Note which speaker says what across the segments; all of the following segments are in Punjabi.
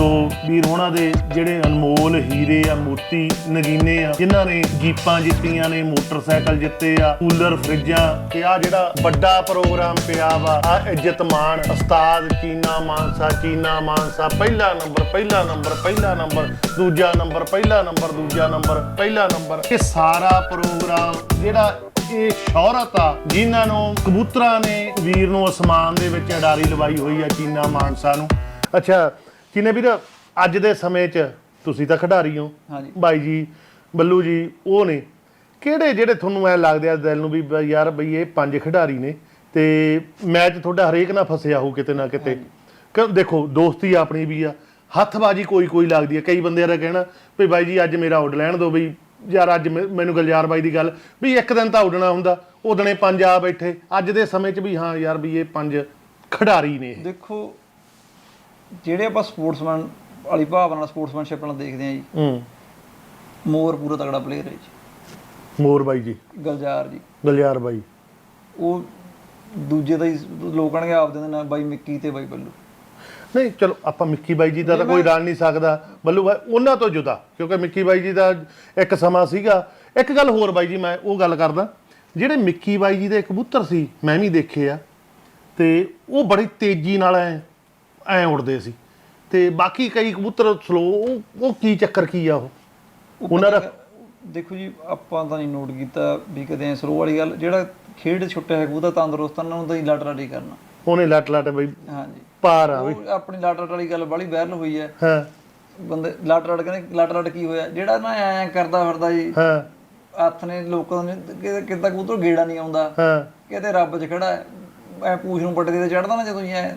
Speaker 1: ਸੋ ਵੀਰ ਹੋਣਾ ਦੇ ਜਿਹੜੇ ਅਨਮੋਲ ਹੀਰੇ ਆ, ਮੋਤੀ, ਨਗੀਨੇ ਆ, ਜਿਨ੍ਹਾਂ ਨੇ ਜੀਪਾਂ ਜਿੱਤੀਆਂ ਨੇ, ਮੋਟਰਸਾਈਕਲ ਜਿੱਤੇ ਆ, ਕੂਲਰ, ਫਰਿੱਜਾਂ ਤੇ ਆ ਜਿਹੜਾ ਵੱਡਾ ਪ੍ਰੋਗਰਾਮ ਪਿਆ ਵਾ ਆ ਇੱਜ਼ਤ ਮਾਨ ਉਸਤਾਦ ਚੀਨਾ ਮਾਨਸਾ ਚੀਨਾ ਮਾਨਸਾ, ਪਹਿਲਾ ਨੰਬਰ ਪਹਿਲਾ ਨੰਬਰ ਪਹਿਲਾ ਨੰਬਰ, ਦੂਜਾ ਨੰਬਰ, ਪਹਿਲਾ ਨੰਬਰ, ਦੂਜਾ ਨੰਬਰ, ਪਹਿਲਾ ਨੰਬਰ। ਇਹ ਸਾਰਾ ਪ੍ਰੋਗਰਾਮ ਜਿਹੜਾ ਇਹ ਸ਼ੌਹਰਤ ਆ, ਜਿਨ੍ਹਾਂ ਨੂੰ ਕਬੂਤਰਾਂ ਨੇ ਵੀਰ ਨੂੰ ਅਸਮਾਨ ਦੇ ਵਿੱਚ ਅਡਾਰੀ ਲਵਾਈ ਹੋਈ ਆ ਚੀਨਾ ਮਾਨਸਾ ਨੂੰ। ਅੱਛਾ ਚੀਨੇ ਵੀਰ ਅੱਜ ਦੇ ਸਮੇਂ 'ਚ ਤੁਸੀਂ ਤਾਂ ਖਿਡਾਰੀ ਹੋ।
Speaker 2: ਹਾਂਜੀ।
Speaker 1: ਬਾਈ ਜੀ ਬੱਲੂ ਜੀ ਉਹ ਨੇ। ਕਿਹੜੇ ਜਿਹੜੇ ਤੁਹਾਨੂੰ ਐ ਲੱਗਦੇ ਆ ਦਿਲ ਨੂੰ ਵੀ ਬ- ਯਾਰ ਬਈ ਇਹ ਪੰਜ ਖਿਡਾਰੀ ਨੇ ਤੇ ਮੈਚ ਤੁਹਾਡਾ ਹਰੇਕ ਨਾਲ ਫਸਿਆ ਹੋ ਕਿਤੇ ਨਾ ਕਿਤੇ। ਕਿ ਦੇਖੋ ਦੋਸਤੀ ਆਪਣੀ ਵੀ ਆ। ਹੱਥਬਾਜੀ ਕੋਈ ਕੋਈ ਲੱਗਦੀ ਹੈ ਕਈ ਬੰਦਿਆਂ ਦਾ ਕਹਿਣਾ ਵੀ ਬਾਈ ਜੀ ਅੱਜ ਮੇਰਾ ਉੱਡ ਲੈਣ ਦਿਓ ਬਈ। ਯਾਰ ਅੱਜ ਮੈ- ਮੈਨੂੰ ਗਲਜਾਰ ਬਾਈ ਦੀ ਗੱਲ ਵੀ ਇੱਕ ਦਿਨ ਤਾਂ ਉੱਡਣਾ ਹੁੰਦਾ। ਉਦਣੇ ਪੰਜ ਆ ਬੈਠੇ। ਅੱਜ ਦੇ ਸਮੇਂ 'ਚ ਵੀ ਹਾਂ ਯਾਰ ਵੀ ਇਹ ਪੰਜ ਖਿਡਾਰੀ ਨੇ ਇਹ।
Speaker 2: ਦੇਖੋ ਜਿਹੜੇ ਆਪਾਂ ਸਪੋਰਟਸਮੈਨ ਵਾਲੀ ਭਾਵਨਾ ਨਾਲ ਸਪੋਰਟਸਮੈਨਸ਼ਿਪ ਨਾਲ ਦੇਖਦੇ ਆ ਜੀ।
Speaker 1: ਹੂੰ।
Speaker 2: ਮੋਰ ਪੂਰਾ ਤਗੜਾ ਪਲੇਅਰ ਹੈ ਜੀ।
Speaker 1: ਮੋਰ ਬਾਈ ਜੀ।
Speaker 2: ਗਲਜਾਰ ਜੀ।
Speaker 1: ਗਲਜਾਰ ਬਾਈ।
Speaker 2: ਉਹ ਦੂਜੇ ਦਾ ਹੀ ਲੋਕ ਕਹਣਗੇ ਆਪ ਦੇ ਨਾ ਬਾਈ ਮਿੱਕੀ ਤੇ ਬਾਈ ਬੱਲੂ।
Speaker 1: ਨਹੀਂ ਚਲੋ ਆਪਾਂ ਮਿੱਕੀ ਬਾਈ ਜੀ ਦਾ ਤਾਂ ਕੋਈ ਰਲ ਨਹੀਂ ਸਕਦਾ। ਬੱਲੂ ਬਾਈ ਉਹਨਾਂ ਤੋਂ ਜੁਦਾ ਕਿਉਂਕਿ ਮਿੱਕੀ ਬਾਈ ਜੀ ਦਾ ਇੱਕ ਸਮਾਂ ਸੀਗਾ। ਇੱਕ ਗੱਲ ਹੋਰ ਬਾਈ ਜੀ ਮੈਂ ਉਹ ਗੱਲ ਕਰਦਾ। ਜਿਹੜੇ ਮਿੱਕੀ ਬਾਈ ਜੀ ਦੇ ਕਬੂਤਰ ਸੀ ਮੈਂ ਵੀ ਦੇਖੇ ਆ। ਤੇ ਉਹ ਬੜੀ ਤੇਜ਼ੀ ਨਾਲ ਐ ਐ ਉੜਦੇ ਸੀ। ਤੇ ਬਾਕੀ ਕਈ ਕਬੂਤਰ ਸਲੋ ਉਹ ਉਹ ਕੀ ਚੱਕਰ ਕੀ ਆ ਉਹ?
Speaker 2: ਉਹ
Speaker 1: ਉਹਨਾਂ ਦਾ
Speaker 2: ਦੇਖੋ ਜੀ ਆਪਾਂ ਤਾਂ ਨਹੀਂ ਨੋਟ ਕੀਤਾ ਵੀ ਕਦੇ ਸਲੋ ਵਾਲੀ ਗੱਲ ਜਿਹੜਾ ਖੇਡ ਛੁੱਟਿਆ ਹੈ ਉਹਦਾ ਤੰਦਰੁਸਤ ਨੂੰ ਤਾਂ ਹੀ ਲੱਟ ਲੱਟ ਹੀ ਕਰਨਾ।
Speaker 1: ਉਹਨੇ ਲੱਟ ਲੱਟ ਬਈ
Speaker 2: ਹਾਂਜੀ।
Speaker 1: ਪਾਰ ਆ ਬਈ।
Speaker 2: ਉਹ ਆਪਣੀ ਲੱਟ ਲੱਟ ਵਾਲੀ ਗੱਲ ਬੜੀ ਵਾਇਰਲ ਹੋਈ ਹੈ।
Speaker 1: ਹਾਂ।
Speaker 2: ਬੰਦੇ ਲੱਟ ਲੱਟ ਕਹਿੰਦੇ ਲੱਟ ਲੱਟ ਕੀ ਹੋਇਆ? ਜਿਹੜਾ ਨਾ ਐ ਕਰਦਾ ਫਿਰਦਾ ਜੀ
Speaker 1: ਹਾਂ।
Speaker 2: ਹੱਥ ਨੇ ਲੋਕਾਂ ਨੇ ਕਿਤੇ ਕਬੂਤਰ ਗੇੜਾ ਨਹੀਂ ਆਉਂਦਾ।
Speaker 1: ਹਾਂ।
Speaker 2: ਕਿਤੇ ਰੱਬ 'ਚ ਖੜਾ ਐ ਪੂਛ ਨੂੰ ਪੱਟੇ ਤੇ ਚੜਦਾ ਨਾ ਜਦੋਂ ਹੀ ਐ।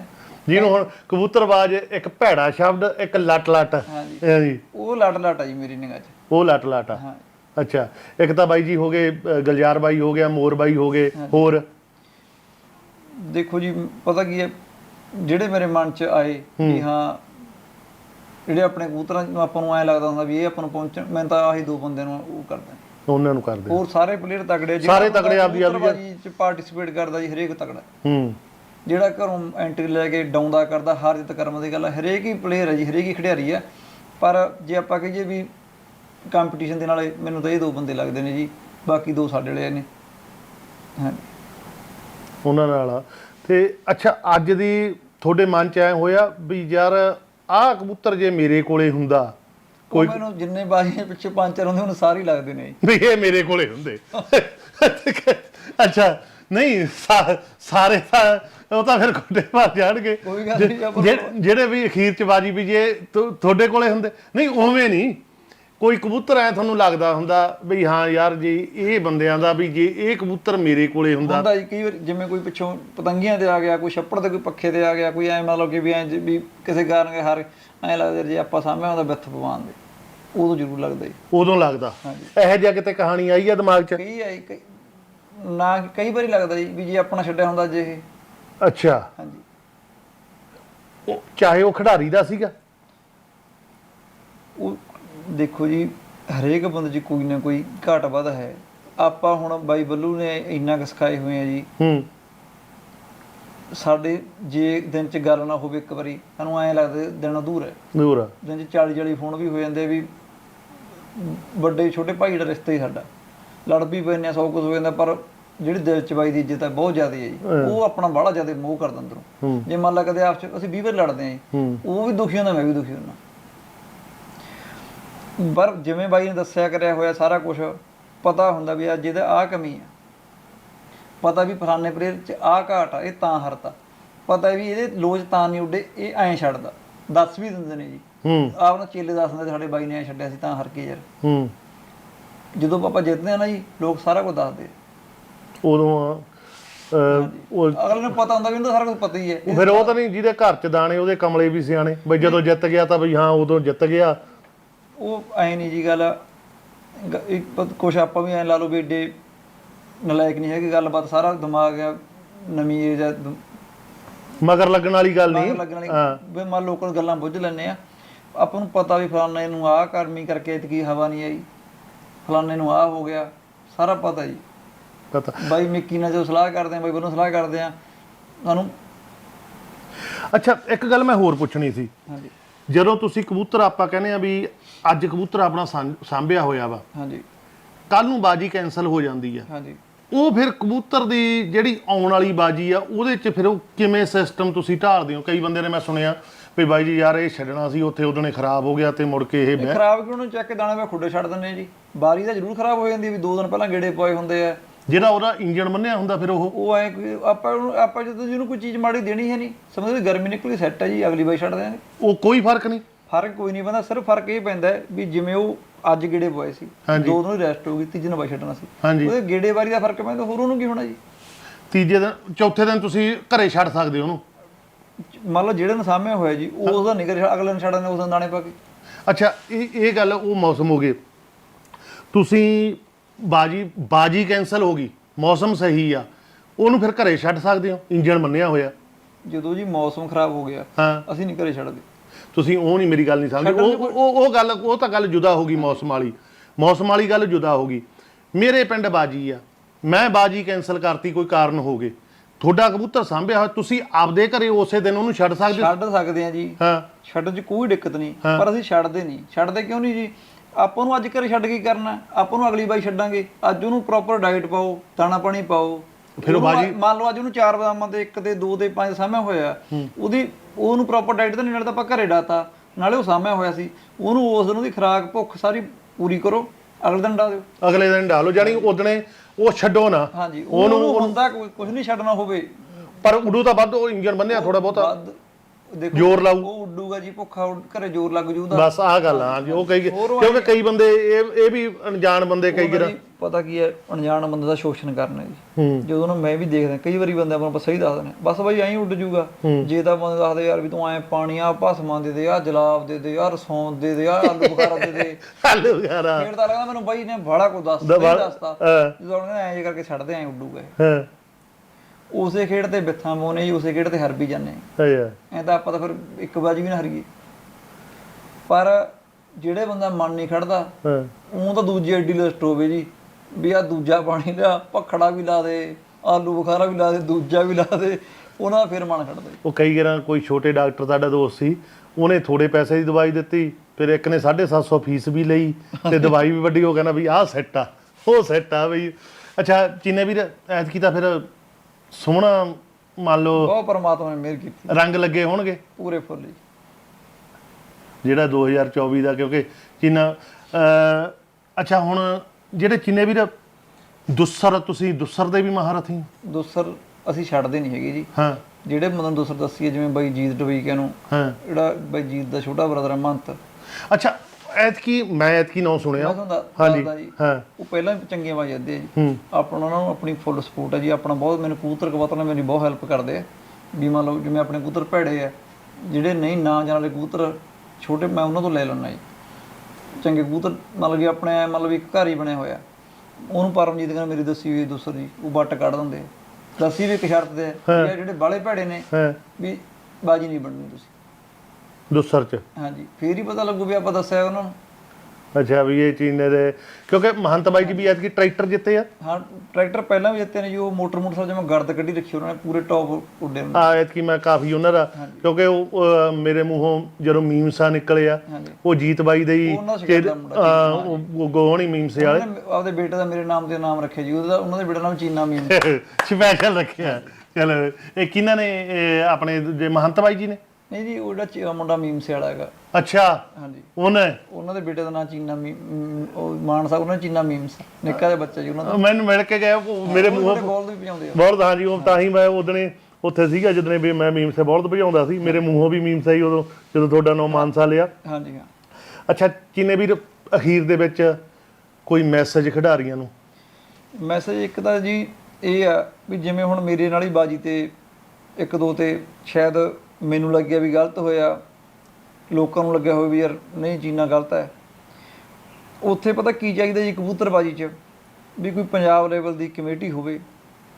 Speaker 1: ਜਿਹਨੂੰ ਹੁਣ ਕਬੂਤਰਬਾਜ਼ ਇੱਕ ਭੈੜਾ ਸ਼ਬਦ ਇੱਕ ਲੱਟ ਲੱਟ
Speaker 2: ਹਾਂਜੀ ਉਹ ਲੱਟ ਲੱਟ ਆ ਜੀ ਮੇਰੀ ਨਿਗਾਹ 'ਚ।
Speaker 1: ਉਹ ਲੱਟ ਲੱਟ ਆ।
Speaker 2: ਹਾਂ।
Speaker 1: ਅੱਛਾ। ਇੱਕ ਤਾਂ ਬਾਈ ਜੀ ਹੋ ਗਏ ਗਲਜਾਰ ਬਾਈ ਹੋ ਗਿਆ ਮੋਰ ਬਾਈ ਹੋ ਗਏ ਹੋਰ?
Speaker 2: ਦੇਖੋ ਜੀ ਪਤਾ ਕੀ ਹੈ ਜਿਹੜੇ ਮੇਰੇ ਮਨ 'ਚ ਆਏ ਵੀ ਹਾਂ ਜਿਹੜੇ ਆਪਣੇ ਕਬੂਤਰਾਂ ਨੂੰ ਆਪਾਂ ਨੂੰ ਐ ਲੱਗਦਾ ਹੁੰਦਾ ਵੀ ਇਹ ਆਪਾਂ ਨੂੰ ਪਹੁੰਚਣ ਮੈਂ ਤਾਂ ਆਹੀ ਦੋ ਬੰਦੇ ਨੂੰ ਉਹ ਕਰਦਾ
Speaker 1: ਉਹਨਾਂ ਨੂੰ ਕਰਦੇ
Speaker 2: ਹੋਰ ਸਾਰੇ ਪਲੇਅਰ ਤਗੜੇ ਆ।
Speaker 1: ਸਾਰੇ ਤਗੜੇ ਆਪਦੀ- ਆਪਦੀ-
Speaker 2: 'ਚ ਪਾਰਟਿਸਿਪੇਟ ਕਰਦਾ ਜੀ ਹਰੇਕ ਤਗੜਾ
Speaker 1: ਹੂੰ।
Speaker 2: ਜਿਹੜਾ ਘਰੋਂ ਐਂਟਰੀ ਲੈ ਕੇ ਡਾਉਂਦਾ ਕਰਦਾ ਹਾਰ ਜਿੱਤ ਕਰਮ ਦੀ ਗੱਲ ਹੈ ਹਰੇਕ ਹੀ ਪਲੇਅਰ ਹੈ ਜੀ ਹਰੇਕ ਹੀ ਖਿਡਾਰੀ ਹੈ ਪਰ ਜੇ ਆਪਾਂ ਕਹੀਏ ਵੀ ਕੰਪੀਟੀਸ਼ਨ ਦੇ ਨਾਲ ਮੈਨੂੰ ਤਾਂ ਇਹ ਦੋ ਬੰਦੇ ਲੱਗਦੇ ਨੇ ਜੀ ਬਾਕੀ ਦੋ ਸਾਡੇ ਵਾਲੇ ਨੇ। ਹਾਂ
Speaker 1: ਉਹਨਾਂ ਨਾਲ ਆ। ਤੇ ਅੱਛਾ ਅੱਜ ਦੀ ਤੁਹਾਡੇ ਮਨ ਚ ਐ ਹੋਇਆ ਵੀ ਯਾਰ ਆਹ ਕਬੂਤਰ ਜੇ ਮੇਰੇ ਕੋਲੇ ਹੁੰਦਾ
Speaker 2: ਕੋਈ ਮੈਨੂੰ ਜਿੰਨੇ ਬਾਜ਼ੀਆਂ ਪਿੱਛੇ ਪੰਜ ਚਾਰ ਹੁੰਦੇ ਉਹਨੂੰ ਸਾਰੇ ਹੀ ਲੱਗਦੇ ਨੇ
Speaker 1: ਵੀ ਇਹ ਮੇਰੇ ਕੋਲੇ ਹੁੰਦੇ। ਅੱਛਾ ਨਹੀਂ ਸਾਰੇ ਤਾਂ ਉਹ ਤਾਂ ਫਿਰ ਕੋਟੇ ਭਰ ਜਾਣਗੇ।
Speaker 2: ਕੋਈ ਗੱਲ ਨਹੀਂ, ਆਪਾਂ-
Speaker 1: ਜਿਹੜੇ- ਜਿਹੜੇ ਵੀ ਅਖੀਰ ਚ ਬਾਜੀ ਵੀ ਜੇ ਤੁ- ਤੁਹਾਡੇ ਕੋਲੇ ਹੁੰਦੇ। ਨਹੀਂ ਉਵੇਂ ਨਹੀਂ। ਕੋਈ ਕਬੂਤਰ ਐ ਤੁਹਾਨੂੰ ਲੱਗਦਾ ਹੁੰਦਾ ਵੀ ਹਾਂ ਯਾਰ ਜੀ ਇਹ ਬੰਦਿਆਂ ਦਾ ਵੀ ਜੇ ਇਹ ਕਬੂਤਰ ਮੇਰੇ ਕੋਲੇ ਹੁੰਦਾ।
Speaker 2: ਹੁੰਦਾ ਜੀ ਕਈ ਵਾਰ ਜਿਵੇਂ ਕੋਈ ਪਿੱਛੋਂ ਪਤੰਗੀਆਂ ਤੇ ਆ ਗਿਆ ਕੋਈ ਛੱਪੜ ਤੇ ਕੋਈ ਪੱਖੇ ਤੇ ਆ ਗਿਆ ਕੋਈ ਐ ਮਤਲਬ ਕਿ ਵੀ ਐ ਵੀ ਕਿਸੇ ਕਾਰਨ ਕੇ ਹਰ ਐ ਲੱਗਦਾ ਜੇ ਆਪਾਂ ਸਾਹਮਣੇ ਆਉਂਦਾ ਬਿੱਥ ਪਵਾਉਣ ਦੇ। ਉਦੋਂ ਜ਼ਰੂਰ ਲੱਗਦਾ ਜੀ।
Speaker 1: ਉਦੋਂ ਲੱਗਦਾ। ਇਹੋ ਜਿਹਾ ਕਿਤੇ ਕਹਾਣੀ ਆਈ ਆ ਦਿਮਾਗ 'ਚ?
Speaker 2: ਕਈ ਆਈ ਕਈ ਨਾ ਕਈ ਵਾਰੀ ਲੱਗਦਾ ਜੀ ਵੀ ਜੇ ਆਪਣਾ ਛੱਡਿਆ ਹੁੰਦਾ ਜੇ ਇਹ।
Speaker 1: ਅੱਛਾ।
Speaker 2: ਹਾਂਜੀ।
Speaker 1: ਉਹ ਚਾਹੇ ਉਹ ਖਿਡਾਰੀ ਦਾ ਸੀਗਾ?
Speaker 2: ਉਹ ਦੇਖੋ ਜੀ ਹਰੇਕ ਬੰਦੇ 'ਚ ਕੋਈ ਨਾ ਕੋਈ ਘਾਟ ਵਾਧ ਹੈ। ਆਪਾਂ ਹੁਣ ਬਾਈ ਬੱਲੂ ਨੇ ਇੰਨਾ ਕੁ ਸਿਖਾਏ ਹੋਏ ਆ ਜੀ।
Speaker 1: ਹੂੰ।
Speaker 2: ਸਾਡੇ ਜੇ ਦਿਨ 'ਚ ਗੱਲ ਨਾ ਹੋਵੇ ਇੱਕ ਵਾਰੀ ਸਾਨੂੰ ਐਂ ਲੱਗਦਾ ਦਿਨ ਅਧੂਰਾ ਹੈ।
Speaker 1: ਦੂਰ ਆ।
Speaker 2: ਦਿਨ 'ਚ 40 40 ਫੋਨ ਵੀ ਹੋ ਜਾਂਦੇ ਵੀ ਵੱਡੇ ਛੋਟੇ ਭਾਈ ਦਾ ਰਿਸ਼ਤਾ ਹੀ ਸਾਡਾ। ਲੜ ਵੀ ਪੈਂਦੇ ਆ ਸੌ ਕੁਝ ਹੋ ਜਾਂਦਾ ਪਰ ਜਿਹੜੀ ਦਿਲ 'ਚ ਬਾਈ ਦੀ ਇੱਜ਼ਤ ਹੈ ਬਹੁਤ ਜ਼ਿਆਦਾ ਹੈ ਜੀ। ਉਹ ਆਪਣਾ ਬੜਾ ਜ਼ਿਆਦਾ ਮੋਹ ਕਰਦਾ ਅੰਦਰੋਂ। ਜੇ ਮੰਨ ਲਾ ਕਦੇ ਆਪ 'ਚ ਅਸੀਂ 20 ਵਾਰ ਲੜਦੇ ਆਂ ਉਹ ਵੀ ਦੁਖੀ ਹੁੰਦਾ ਮੈਂ ਵੀ ਦੁਖੀ ਹੁੰਦਾ। ਪਰ ਜਿਵੇਂ ਬਾਈ ਨੇ ਦੱਸਿਆ ਕਰਿਆ ਹੋਇਆ ਸਾਰਾ ਕੁਝ ਪਤਾ ਹੁੰਦਾ ਵੀ ਅੱਜ ਇਹਦਾ ਆਹ ਕਮੀ ਆ। ਪਤਾ ਵੀ ਫਲਾਣੇ ਪਲੇਅਰ ਚ ਆਹ ਘਾਟ ਆ ਇਹ ਤਾਂ ਹਰਤਾ। ਪਤਾ ਵੀ ਇਹਦੇ ਲੋਚ ਤਾਂ ਨਹੀਂ ਉੱਡੇ ਇਹ ਐਂ ਛੱਡਦਾ। ਦੱਸ ਵੀ ਦਿੰਦੇ ਨੇ ਜੀ।
Speaker 1: ਹੂੰ।
Speaker 2: ਆਪ ਨੂੰ ਚੇਲੇ ਦੱਸ ਦਿੰਦੇ ਸਾਡੇ ਬਾਈ ਨੇ ਐਂ ਛੱਡਿਆ ਸੀ ਤਾਂ ਹਰ ਕੇ ਯਾਰ।
Speaker 1: ਹੂੰ।
Speaker 2: ਜਦੋਂ ਆਪਾਂ ਜਿੱਤਦੇ ਆ ਨਾ ਜੀ ਲੋਕ ਸਾਰਾ ਕੁਝ ਦੱਸਦੇ ਆ।
Speaker 1: ਉਦੋਂ ਆ, ਅਹ, ਉਹ
Speaker 2: ਅਗਲੇ ਨੂੰ ਪਤਾ ਹੁੰਦਾ ਵੀ ਇਹਨੂੰ ਤਾਂ ਸਾਰਾ ਕੁਝ ਪਤਾ ਹੀ ਹੈ।
Speaker 1: ਫਿਰ ਉਹ ਤਾਂ ਨਹੀਂ ਜਿਹਦੇ ਘਰ ਚ ਦਾਣੇ ਉਹਦੇ ਕਮਲੇ ਵੀ ਸਿਆਣੇ। ਬਈ ਜਦੋਂ ਜਿੱਤ ਗਿਆ ਤਾਂ ਬਈ ਹਾਂ ਉਦੋਂ ਜਿੱਤ ਗਿਆ।
Speaker 2: ਉਹ ਐ ਨਹੀਂ ਜੀ ਗੱਲ। ਗ- ਇੱਕ ਪ- ਕੁਛ ਆਪਾਂ ਵੀ ਐ ਲਾ ਲਓ ਵੀ ਏਡੇ ਨਲਾਇਕ ਨਹੀਂ ਹੈਗੇ। ਗੱਲਬਾਤ ਸਾਰਾ ਦਿਮਾਗ ਆ ਨਵੀਂ ਏਜ ਆ ਦ-
Speaker 1: ਮਗਰ ਲੱਗਣ ਵਾਲੀ ਗੱਲ ਨਹੀਂ।
Speaker 2: ਲੱਗਣ ਵਾਲੀ
Speaker 1: ਹਾਂ।
Speaker 2: ਵੀ ਮੰਨ ਲਓ ਕੋਲ ਗੱਲਾਂ ਬੁੱਝ ਲੈਂਦੇ ਆ। ਆਪਾਂ ਨੂੰ ਪਤਾ ਵੀ ਫਲਾਣੇ ਨੂੰ ਆਹ ਕਰਮੀ ਕਰਕੇ ਇਤਕੀ ਹਵਾ ਨਹੀਂ ਆਈ। ਫਲਾਣੇ ਨੂੰ ਆਹ ਹੋ ਗਿਆ। ਸਾਰਾ ਪਤਾ ਜੀ।
Speaker 1: ਪਤਾ
Speaker 2: ਬਾਈ ਮਿੱਕੀ ਨਾਲ ਜੋ ਸਲਾਹ ਕਰਦੇ ਆ ਬਾਈ ਬੰਨੋਂ ਸਲਾਹ ਕਰਦੇ ਆ ਸਾਨੂੰ
Speaker 1: ਅੱਛਾ ਇੱਕ ਗੱਲ ਮੈਂ ਹੋਰ ਪੁੱਛਣੀ ਸੀ।
Speaker 2: ਹਾਂਜੀ।
Speaker 1: ਜਦੋਂ ਤੁਸੀਂ ਕਬੂਤਰ ਆਪਾਂ ਕਹਿੰਦੇ ਆ ਵੀ ਅੱਜ ਕਬੂਤਰ ਆਪਣਾ ਸਾਂਭਿਆ ਹੋਇਆ ਵਾ
Speaker 2: ਹਾਂਜੀ।
Speaker 1: ਕੱਲ ਨੂੰ ਬਾਜੀ ਕੈਨਸਲ ਹੋ ਜਾਂਦੀ ਆ।
Speaker 2: ਹਾਂਜੀ।
Speaker 1: ਉਹ ਫਿਰ ਕਬੂਤਰ ਦੀ ਜਿਹੜੀ ਆਉਣ ਵਾਲੀ ਬਾਜੀ ਆ ਉਹਦੇ 'ਚ ਫਿਰ ਉਹ ਕਿਵੇਂ ਸਿਸਟਮ ਤੁਸੀਂ ਢਾਲਦੇ ਹੋ? ਕਈ ਬੰਦੇ ਨੇ ਮੈਂ ਸੁਣਿਆ ਵੀ ਬਾਈ ਜੀ ਯਾਰ ਇਹ ਛੱਡਣਾ ਸੀ ਉੱਥੇ ਉਹਦਨੇ ਖਰਾਬ ਹੋ ਗਿਆ ਤੇ ਮੁੜ ਕੇ ਇਹ
Speaker 2: ਖਰਾਬ ਕਿਉਂ ਨੂੰ? ਚੱਕ ਕੇ ਦਾਣੇ ਵੇ ਖੁੱਡੇ ਛੱਡ ਦਿੰਦੇ ਜੀ। ਬਾਰੀ ਤਾਂ ਜ਼ਰੂਰ ਖਰਾਬ ਹੋ ਜਾਂਦੀ ਵੀ ਦੋ ਦਿਨ ਪਹਿਲਾਂ ਗੇੜੇ ਪਏ ਹੁੰਦੇ ਆ।
Speaker 1: ਜਿਹੜਾ ਉਹਦਾ ਇੰਜਣ ਬੰਨਿਆ ਹੁੰਦਾ ਫਿਰ ਉਹ?
Speaker 2: ਉਹ ਐ ਆਪਾਂ ਨੂੰ ਆਪਾਂ ਜਦੋਂ ਜਿਹਨੂੰ ਕੋਈ ਚੀਜ਼ ਮਾੜੀ ਦੇਣੀ ਹੈ ਨਹੀਂ ਸਮਝਦੇ ਗਰਮੀ ਨਿਕਲੀ ਸੈੱਟ ਹੈ ਜੀ ਅਗਲੀ ਵਾਰ ਛੱਡ ਦਿਆਂਗੇ।
Speaker 1: ਉਹ ਕੋਈ ਫ਼ਰਕ ਨਹੀਂ?
Speaker 2: ਫ਼ਰਕ ਕੋਈ ਨਹੀਂ ਪੈਂਦਾ ਸਿਰਫ ਫ਼ਰਕ ਇਹ ਪੈਂਦਾ ਵੀ ਜਿਵੇਂ ਉਹ ਅੱਜ ਗੇੜੇ ਪਏ ਸੀ। ਦੋ ਦਿਨ ਰੈਸਟ ਹੋ ਗਈ ਤੀਜੇ ਦਿਨ ਬਾਈ ਛੱਡਣਾ ਸੀ। ਉਹਦੇ ਗੇੜੇ ਵਾਰੀ ਦਾ ਫ਼ਰਕ ਪੈਂਦਾ ਹੋਰ ਉਹਨੂੰ ਕੀ ਹੋਣਾ ਜੀ?
Speaker 1: ਤੀਜੇ ਦਿਨ ਚੌਥੇ ਦਿਨ ਤੁਸੀਂ ਘਰੇ ਛੱਡ ਸਕਦੇ ਹੋ ਉਹਨੂੰ।
Speaker 2: ਮੰਨ ਲਓ ਜਿਹੜੇ ਨੇ ਸਾਹਮਣੇ ਹੋਇਆ ਜੀ ਉਹ ਉਹਦਾ ਨਿਕਲ ਅਗਲੇ ਨੂੰ ਛੱਡਣ ਉਸ ਦਾਣੇ ਪਾ ਕੇ।
Speaker 1: ਅੱਛਾ ਇਹ ਇਹ ਗੱਲ ਉਹ ਮੌਸਮ ਹੋ ਗਏ। ਤੁਸੀਂ ਬਾਜੀ ਬਾਜੀ ਕੈਨਸਲ ਹੋ ਗਈ ਮੌਸਮ ਸਹੀ ਆ ਉਹਨੂੰ ਫਿਰ ਘਰੇ ਛੱਡ ਸਕਦੇ ਹੋ ਇੰਜਣ ਮੰਨਿਆ ਹੋਇਆ।
Speaker 2: ਜਦੋਂ ਜੀ ਮੌਸਮ ਖਰਾਬ ਹੋ ਗਿਆ
Speaker 1: ਹਾਂ।
Speaker 2: ਅਸੀਂ ਨਹੀਂ ਘਰੇ ਛੱਡਦੇ।
Speaker 1: ਤੁਸੀਂ ਉਹ ਨਹੀਂ ਮੇਰੀ ਗੱਲ ਨਹੀਂ ਸਮਝਦੇ ਉਹ ਉਹ ਉਹ ਗੱਲ ਉਹ ਤਾਂ ਗੱਲ ਜੁਦਾ ਹੋ ਗਈ ਮੌਸਮ ਵਾਲੀ। ਮੌਸਮ ਵਾਲੀ ਗੱਲ ਜੁਦਾ ਹੋ ਗਈ। ਮੇਰੇ ਪਿੰਡ ਬਾਜੀ ਆ। ਮੈਂ ਬਾਜੀ ਕੈਨਸਲ ਕਰਤੀ ਕੋਈ ਕਾਰਨ ਹੋ ਗਏ। ਤੁਹਾਡਾ ਕਬੂਤਰ ਸਾਂਭਿਆ ਹੋਇਆ ਤੁਸੀਂ ਆਪਦੇ ਘਰੇ ਉਸੇ ਦਿਨ ਉਹਨੂੰ ਛੱਡ ਸਕਦੇ ਹੋ?
Speaker 2: ਛੱਡ ਸਕਦੇ ਆ ਜੀ।
Speaker 1: ਹਾਂ।
Speaker 2: ਛੱਡਣ 'ਚ ਕੋਈ ਦਿੱਕਤ ਨਹੀਂ ਪਰ ਅਸੀਂ ਛੱਡਦੇ ਨਹੀਂ। ਛੱਡਦੇ ਕਿਉਂ ਨਹੀਂ ਜੀ? ਆਪਾਂ ਨੂੰ ਅੱਜ ਘਰੇ ਛੱਡ ਕੇ ਕਰਨਾ? ਆਪਾਂ ਨੂੰ ਅਗਲੀ ਵਾਰ ਛੱਡਾਂਗੇ। ਅੱਜ ਉਹਨੂੰ ਪ੍ਰੋਪਰ ਡਾਈਟ ਪਾਓ ਦਾਣਾ ਪਾਣੀ ਪਾਓ।
Speaker 1: ਫਿਰ ਉਹ ਬਾਜੀ-
Speaker 2: ਮੰਨ ਲਓ ਅੱਜ ਉਹਨੂੰ ਚਾਰ ਬਦਾਮਾਂ ਦੇ ਇੱਕ ਦੇ ਦੋ ਦੇ ਪੰਜ ਸਾਹਮਣੇ ਹੋਇਆ। ਉਹਦੀ ਉਹਨੂੰ ਪ੍ਰੋਪਰ ਡਾਈਟ ਤਾਂ ਨਹੀਂ ਨਾਲ ਤਾਂ ਆਪਾਂ ਘਰੇ ਡਾਤਾ। ਨਾਲੇ ਉਹ ਸਾਹਮਣੇ ਹੋਇਆ ਸੀ। ਉਹਨੂੰ ਉਸ ਦਿਨ ਉਹਦੀ ਖੁਰਾਕ ਭੁੱਖ ਸਾਰੀ ਪੂਰੀ ਕਰੋ। ਅਗਲੇ ਦਿਨ ਡਾ ਦਿਓ।
Speaker 1: ਅਗਲੇ ਦਿਨ ਡਾਲੋ ਜਾਨੀ ਉਹਦਣੇ ਉਹ ਛੱਡੋ ਨਾ।
Speaker 2: ਹਾਂਜੀ। ਉਹਨੂੰ ਹੁੰਦਾ ਕੁਝ ਨਹੀਂ ਛੱਡਣਾ ਹੋਵੇ।
Speaker 1: ਪਰ ਉਦੋਂ ਤਾਂ ਵੱਧ ਉਹ ਇੰਜਣ ਬੰਨਿਆ ਥੋੜਾ ਬਹੁਤਾ।
Speaker 2: ਦੇਖੋ
Speaker 1: ਜ਼ੋਰ ਲਾਊ।
Speaker 2: ਉਹ ਉੱਡੂਗਾ ਜੀ ਭੁੱਖਾ ਉੱਡ- ਘਰੇ ਜ਼ੋਰ ਲੱਗ ਜੂ ਉਹਦਾ
Speaker 1: ਬਸ ਆਹ ਗੱਲ ਆ ਜੀ ਉਹ ਕਈ ਕਿਉਂਕਿ ਕਈ ਬੰਦੇ ਇਹ ਇਹ ਵੀ ਅਣਜਾਣ ਬੰਦੇ ਕਈ
Speaker 2: ਦੀ ਪਤਾ ਕੀ ਹੈ ਅਣਜਾਣ ਬੰਦੇ ਦਾ ਸ਼ੋਸ਼ਣ ਕਰਨਾ ਜੀ। ਜਦੋਂ ਨਾ ਮੈਂ ਵੀ ਦੇਖਦਾ ਕਈ ਵਾਰੀ ਬੰਦੇ ਆਪਾਂ ਨੂੰ ਸਹੀ ਦੱਸ ਦਿੰਦੇ ਬਸ ਬਾਈ ਐਂ ਉੱਡ ਜੂਗਾ। ਜੇ ਤਾਂ ਬੰਦੇ ਦੱਸਦੇ ਯਾਰ ਵੀ ਤੂੰ ਐ ਪਾਣੀ ਆ ਭਸਮਾਂ ਦੇ ਦੇ ਆ ਜਲਾਬ ਦੇ ਦੇ ਆ ਰਸੌਂ ਦੇ ਦੇ ਆ ਆਲੂ ਬੁਖਾਰਾ ਦੇ ਦੇ।
Speaker 1: ਹਲੋ ਯਾਰਾ
Speaker 2: ਫੇਰ ਤਾਂ ਲੱਗਦਾ ਮੈਨੂੰ ਬਾਈ ਨੇ ਬੜਾ ਕੁਝ ਦੱਸ ਦੱਸਤਾ।
Speaker 1: ਹਾਂ।
Speaker 2: ਜਦੋਂ ਉਹਨੇ ਐਂ ਕਰਕੇ ਛੱਡਦੇ ਐਂ ਉੱਡੂਗਾ ਉਸੇ ਖੇਡ ਤੇ ਬਿੱਥਾਂ ਮੋਨੇ ਜੀ ਉਸੇ ਖੇਡ ਤੇ ਹਰ ਵੀ ਜਾਂਦੇ
Speaker 1: ਅੱਛਾ
Speaker 2: ਐ ਤਾਂ ਆਪਾਂ ਤਾਂ ਫਿਰ ਇੱਕ ਬਾਜੀ ਵੀ ਨਾ ਹਰੀਏ। ਪਰ ਜਿਹੜੇ ਬੰਦਾ ਮਨ ਨਹੀਂ ਖੜਦਾ
Speaker 1: ਹਾਂ।
Speaker 2: ਉਹ ਤਾਂ ਦੂਜੀ ਐਡੀ ਲਿਸਟ ਹੋਵੇ ਜੀ ਵੀ ਆ ਦੂਜਾ ਪਾਣੀ ਲਿਆ ਪਖੜਾ ਵੀ ਲਾ ਦੇ ਆਲੂ ਬੁਖਾਰਾ ਵੀ ਲਾ ਦੇ ਦੂਜਾ ਵੀ ਲਾ ਦੇ ਉਹਨਾਂ ਦਾ ਫਿਰ ਮਨ ਖੜਦਾ।
Speaker 1: ਉਹ ਕਈ ਵਾਰਾਂ ਕੋਈ ਛੋਟੇ ਡਾਕਟਰ ਸਾਡਾ ਦੋਸਤ ਸੀ ਉਹਨੇ ਥੋੜੇ ਪੈਸੇ ਦੀ ਦਵਾਈ ਦਿੱਤੀ ਫਿਰ ਇੱਕ ਨੇ 750 ਫੀਸ ਵੀ ਲਈ ਤੇ ਦਵਾਈ ਵੀ ਵੱਡੀ ਉਹ ਕਹਿੰਦਾ ਵੀ ਆਹ ਸੈੱਟ ਆ ਉਹ ਸੈੱਟ ਆ ਬਈ। ਅੱਛਾ ਚੀਨੇ ਵੀਰ ਐਤਕੀ ਤਾਂ ਫਿਰ ਸੋਹਣਾ ਮੰਨ ਲਓ
Speaker 2: ਬਹੁਤ ਪਰਮਾਤਮਾ ਨੇ ਮਿਹਰ ਕੀਤੀ।
Speaker 1: ਰੰਗ ਲੱਗੇ ਹੋਣਗੇ?
Speaker 2: ਪੂਰੇ ਫੁੱਲ ਜੀ।
Speaker 1: ਜਿਹੜਾ 2024 ਦਾ ਕਿਉਂਕਿ ਚੀਨਾ ਅੱਛਾ ਹੁਣ ਜਿਹੜੇ ਚੀਨੇ ਵੀਰ ਦੁਸਰ ਤੁਸੀਂ ਦੁਸਰ ਦੇ ਵੀ ਮਹਾਰਥੀ ਹੋ?
Speaker 2: ਦੂਸਰ ਅਸੀਂ ਛੱਡਦੇ ਨਹੀਂ ਹੈਗੇ ਜੀ।
Speaker 1: ਹਾਂ।
Speaker 2: ਜਿਹੜੇ ਨੂੰ ਦੂਸਰ ਦੱਸੀਏ ਜਿਵੇਂ ਬਾਈ ਜੀਤ ਡਵੀਕੇ ਨੂੰ
Speaker 1: ਹਾਂ।
Speaker 2: ਜਿਹੜਾ ਬਾਈ ਜੀਤ ਦਾ ਛੋਟਾ ਬ੍ਰਦਰ ਹੈ ਮੰਤ।
Speaker 1: ਅੱਛਾ ਐਤਕੀ ਮੈਂ ਐਤਕੀ ਨਾਂ ਸੁਣਿਆ। ਹਾਂਜੀ ਹਾਂ।
Speaker 2: ਉਹ ਪਹਿਲਾਂ ਵੀ ਚੰਗੇ ਆਵਾਜ਼ ਦਿੰਦੇ ਆ। ਜੀ
Speaker 1: ਹੂੰ।
Speaker 2: ਆਪਣਾ ਉਹਨਾਂ ਨੂੰ ਆਪਣੀ ਫੁੱਲ ਸਪੋਰਟ ਹੈ ਜੀ ਆਪਣਾ ਬਹੁਤ ਮੈਨੂੰ ਕਬੂਤਰ ਕਬੂਤਰ ਨੇ ਮੇਰੀ ਬਹੁਤ ਹੈਲਪ ਕਰਦੇ ਆ। ਵੀ ਮੰਨ ਲਓ ਜਿਵੇਂ ਆਪਣੇ ਕਬੂਤਰ ਭੈੜੇ ਆ ਜਿਹੜੇ ਨਹੀਂ ਨਾਂ ਜਾਣ ਵਾਲੇ ਕਬੂਤਰ ਛੋਟੇ ਮੈਂ ਉਹਨਾਂ ਤੋਂ ਲੈ ਲੈਣਾ ਜੀ। ਚੰਗੇ ਕਬੂਤਰ ਮਤਲਬ ਕਿ ਆਪਣੇ ਮਤਲਬ ਇੱਕ ਘਰ ਹੀ ਬਣਿਆ ਹੋਇਆ। ਉਹਨੂੰ ਪਰਮਜੀਤ ਕਹਿੰਦਾ ਮੇਰੀ ਦੱਸੀ ਹੋਈ ਦੂਸਰ ਜੀ ਉਹ ਵੱਟ ਕੱਢ ਦਿੰਦੇ ਦੱਸੀ ਵੀ ਇੱਕ ਸ਼ਰਤ ਇਹ ਜਿਹੜੇ ਬਾਲੇ ਭੈੜੇ ਨੇ ਵੀ ਬਾਜੀ ਨਹੀਂ ਬਣਨੀ ਤੁਸੀਂ।
Speaker 1: ਦੁਸਰ ਚ।
Speaker 2: ਹਾਂਜੀ ਫੇਰ ਹੀ ਪਤਾ ਲੱਗੂ ਵੀ ਆਪਾਂ ਦੱਸਿਆ ਉਹਨਾਂ ਨੂੰ।
Speaker 1: ਅੱਛਾ ਵੀ ਇਹ ਚੀਨੇ ਦੇ ਕਿਉਂਕਿ ਮਹੰਤ ਬਾਈ ਜੀ ਵੀ ਐਤਕੀ ਟਰੈਕਟਰ ਜਿੱਤੇ ਆ।
Speaker 2: ਹਾਂ ਟਰੈਕਟਰ ਪਹਿਲਾਂ ਵੀ ਜਿੱਤੇ ਨੇ ਜੀ ਉਹ ਮੋਟਰ ਮੋਟਰ ਜਿਵੇਂ ਗਰਦ ਕੱਢੀ ਰੱਖੀ ਉਹਨਾਂ ਨੇ ਪੂਰੇ ਟੌਪ ਉੱਡੇ ਹੁੰਦੇ
Speaker 1: ਆ ਐਤਕੀ ਮੈਂ ਕਾਫੀ ਉਹਨਾਂ ਦਾ ਕਿਉਂਕਿ ਉਹ ਮੇਰੇ ਮੂੰਹੋਂ ਜਦੋਂ ਮੀਮਸਾ ਨਿਕਲੇ ਆ ਉਹ ਜੀਤ ਬਾਈ ਦੇ ਹੀ
Speaker 2: ਦਾ
Speaker 1: ਉਹ ਗੋਹਣੀ ਮੀਮਸੇ ਵਾਲੇ।
Speaker 2: ਆਪਦੇ ਬੇਟੇ ਦਾ ਮੇਰੇ ਨਾਮ ਤੇ ਨਾਮ ਰੱਖਿਆ ਜੀ ਉਹਦਾ ਉਹਨਾਂ ਦੇ ਬੇਟੇ ਦਾ ਨਾਮ ਚੀਨਾ ਮੀਮ।
Speaker 1: ਸਪੈਸ਼ਲ ਰੱਖਿਆ। ਚਲੋ ਇਹ ਕਿਹਨਾਂ ਨੇ ਆਪਣੇ ਜੇ ਮਹੰਤ ਬਾਈ ਜੀ ਨੇ?
Speaker 2: ਨਹੀਂ ਜੀ ਉਹਦਾ ਚੀ- ਮੁੰਡਾ ਮੀਮਸੇ ਵਾਲਾ ਹੈਗਾ।
Speaker 1: ਅੱਛਾ
Speaker 2: ਹਾਂਜੀ।
Speaker 1: ਉਹਨੇ?
Speaker 2: ਉਹਨਾਂ ਦੇ ਬੇਟੇ ਦਾ ਨਾਮ ਚੀਨਾ ਮੀਮ ਮ, ਉਹ ਮਾਨ ਸਾਹਿਬ ਉਹਨਾਂ ਚੀਨਾ ਮੀਮਸ ਨਿੱਕਾ ਜਿਹਾ ਬੱਚਾ ਜੀ ਉਹਨਾਂ ਦਾ।
Speaker 1: ਮੈਨੂੰ ਮਿਲ ਕੇ ਗਿਆ ਉਹ ਮੇਰੇ ਮੂੰਹੋਂ
Speaker 2: ਬੋਲ ਵੀ ਵਜਾਉਂਦੇ ਆ।
Speaker 1: ਬਹੁਤ ਹਾਂ ਜੀ ਉਹ ਤਾਂ ਹੀ ਮੈਂ ਉਹਦਨੇ ਉੱਥੇ ਸੀਗਾ ਜਦੋਂ ਵੀ ਮੈਂ ਮੀਮਸੇ ਬਹੁਤ ਭਜਾਉਂਦਾ ਸੀ ਮੇਰੇ ਮੂੰਹੋਂ ਵੀ ਮੀਮਸਾ ਹੀ ਉਦੋਂ ਜਦੋਂ ਤੁਹਾਡਾ ਨਾਮ ਮਾਨਸਾ ਲਿਆ।
Speaker 2: ਹਾਂਜੀ ਹਾਂ।
Speaker 1: ਅੱਛਾ ਚੀਨੇ ਵੀਰ ਅਖੀਰ ਦੇ ਵਿੱਚ ਕੋਈ ਮੈਸੇਜ ਖਿਡਾਰੀਆਂ ਨੂੰ?
Speaker 2: ਮੈਸੇਜ ਇੱਕ ਤਾਂ ਜੀ ਇਹ ਆ ਵੀ ਜਿਵੇਂ ਹੁਣ ਮੇਰੇ ਨਾਲ ਹੀ ਬਾਜੀ ਤੇ ਇੱਕ ਦੋ ਤੇ ਸ਼ਾਇਦ ਮੈਨੂੰ ਲੱਗਿਆ ਵੀ ਗਲਤ ਹੋਇਆ। ਲੋਕਾਂ ਨੂੰ ਲੱਗਿਆ ਹੋਵੇ ਵੀ ਯਾਰ ਨਹੀਂ ਚੀਨਾ ਗਲਤ ਹੈ। ਉੱਥੇ ਪਤਾ ਕੀ ਚਾਹੀਦਾ ਜੀ, ਕਬੂਤਰਬਾਜੀ 'ਚ ਵੀ ਕੋਈ ਪੰਜਾਬ ਲੈਵਲ ਦੀ ਕਮੇਟੀ ਹੋਵੇ।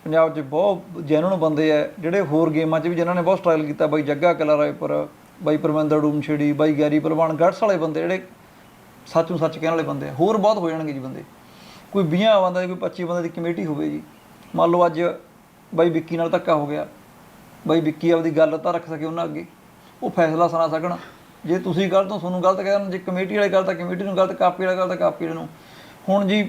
Speaker 2: ਪੰਜਾਬ 'ਚ ਬਹੁਤ ਜੈਨੂਨ ਬੰਦੇ ਆ, ਜਿਹੜੇ ਹੋਰ ਗੇਮਾਂ 'ਚ ਵੀ ਜਿਨ੍ਹਾਂ ਨੇ ਬਹੁਤ ਸਟਰਗਲ ਕੀਤਾ। ਬਾਈ ਜੱਗਾ ਕਲਾ ਰਾਏਪੁਰ ਬਾਈ ਪਰਮਿੰਦਰ ਡੂਮਛੇੜੀ, ਬਾਈ ਗੈਰੀ ਪਹਿਲਵਾਨ ਗੜਸ ਵਾਲੇ ਬੰਦੇ ਜਿਹੜੇ ਸੱਚ ਨੂੰ ਸੱਚ ਕਹਿਣ ਵਾਲੇ ਬੰਦੇ ਆ। ਹੋਰ ਬਹੁਤ ਹੋ ਜਾਣਗੇ ਜੀ ਬੰਦੇ। ਕੋਈ 20 ਬੰਦਾ ਕੋਈ 25 ਬੰਦੇ ਦੀ ਕਮੇਟੀ ਹੋਵੇ ਜੀ। ਮੰਨ ਲਓ ਅੱਜ ਬਾਈ ਵਿੱਕੀ ਨਾਲ ਧੱਕਾ ਹੋ ਗਿਆ। ਬਾਈ ਵਿੱਕੀ ਆਪਦੀ ਗੱਲ ਤਾਂ ਰੱਖ ਸਕੇ ਉਹਨਾਂ ਅੱਗੇ। ਉਹ ਫੈਸਲਾ ਸੁਣਾ ਸਕਣ ਜੇ ਤੁਸੀਂ ਗਲਤ ਹੋ, ਤੁਹਾਨੂੰ ਗਲਤ ਕਹਿ ਜੇ ਕਮੇਟੀ ਵਾਲੇ ਗਲਤ ਤਾਂ ਕਮੇਟੀ ਨੂੰ ਗਲਤ, ਕਾਪੀ ਵਾਲਾ ਗਲਤ ਕਾਪੀ ਵਾਲੇ ਨੂੰ। ਹੁਣ ਜੀ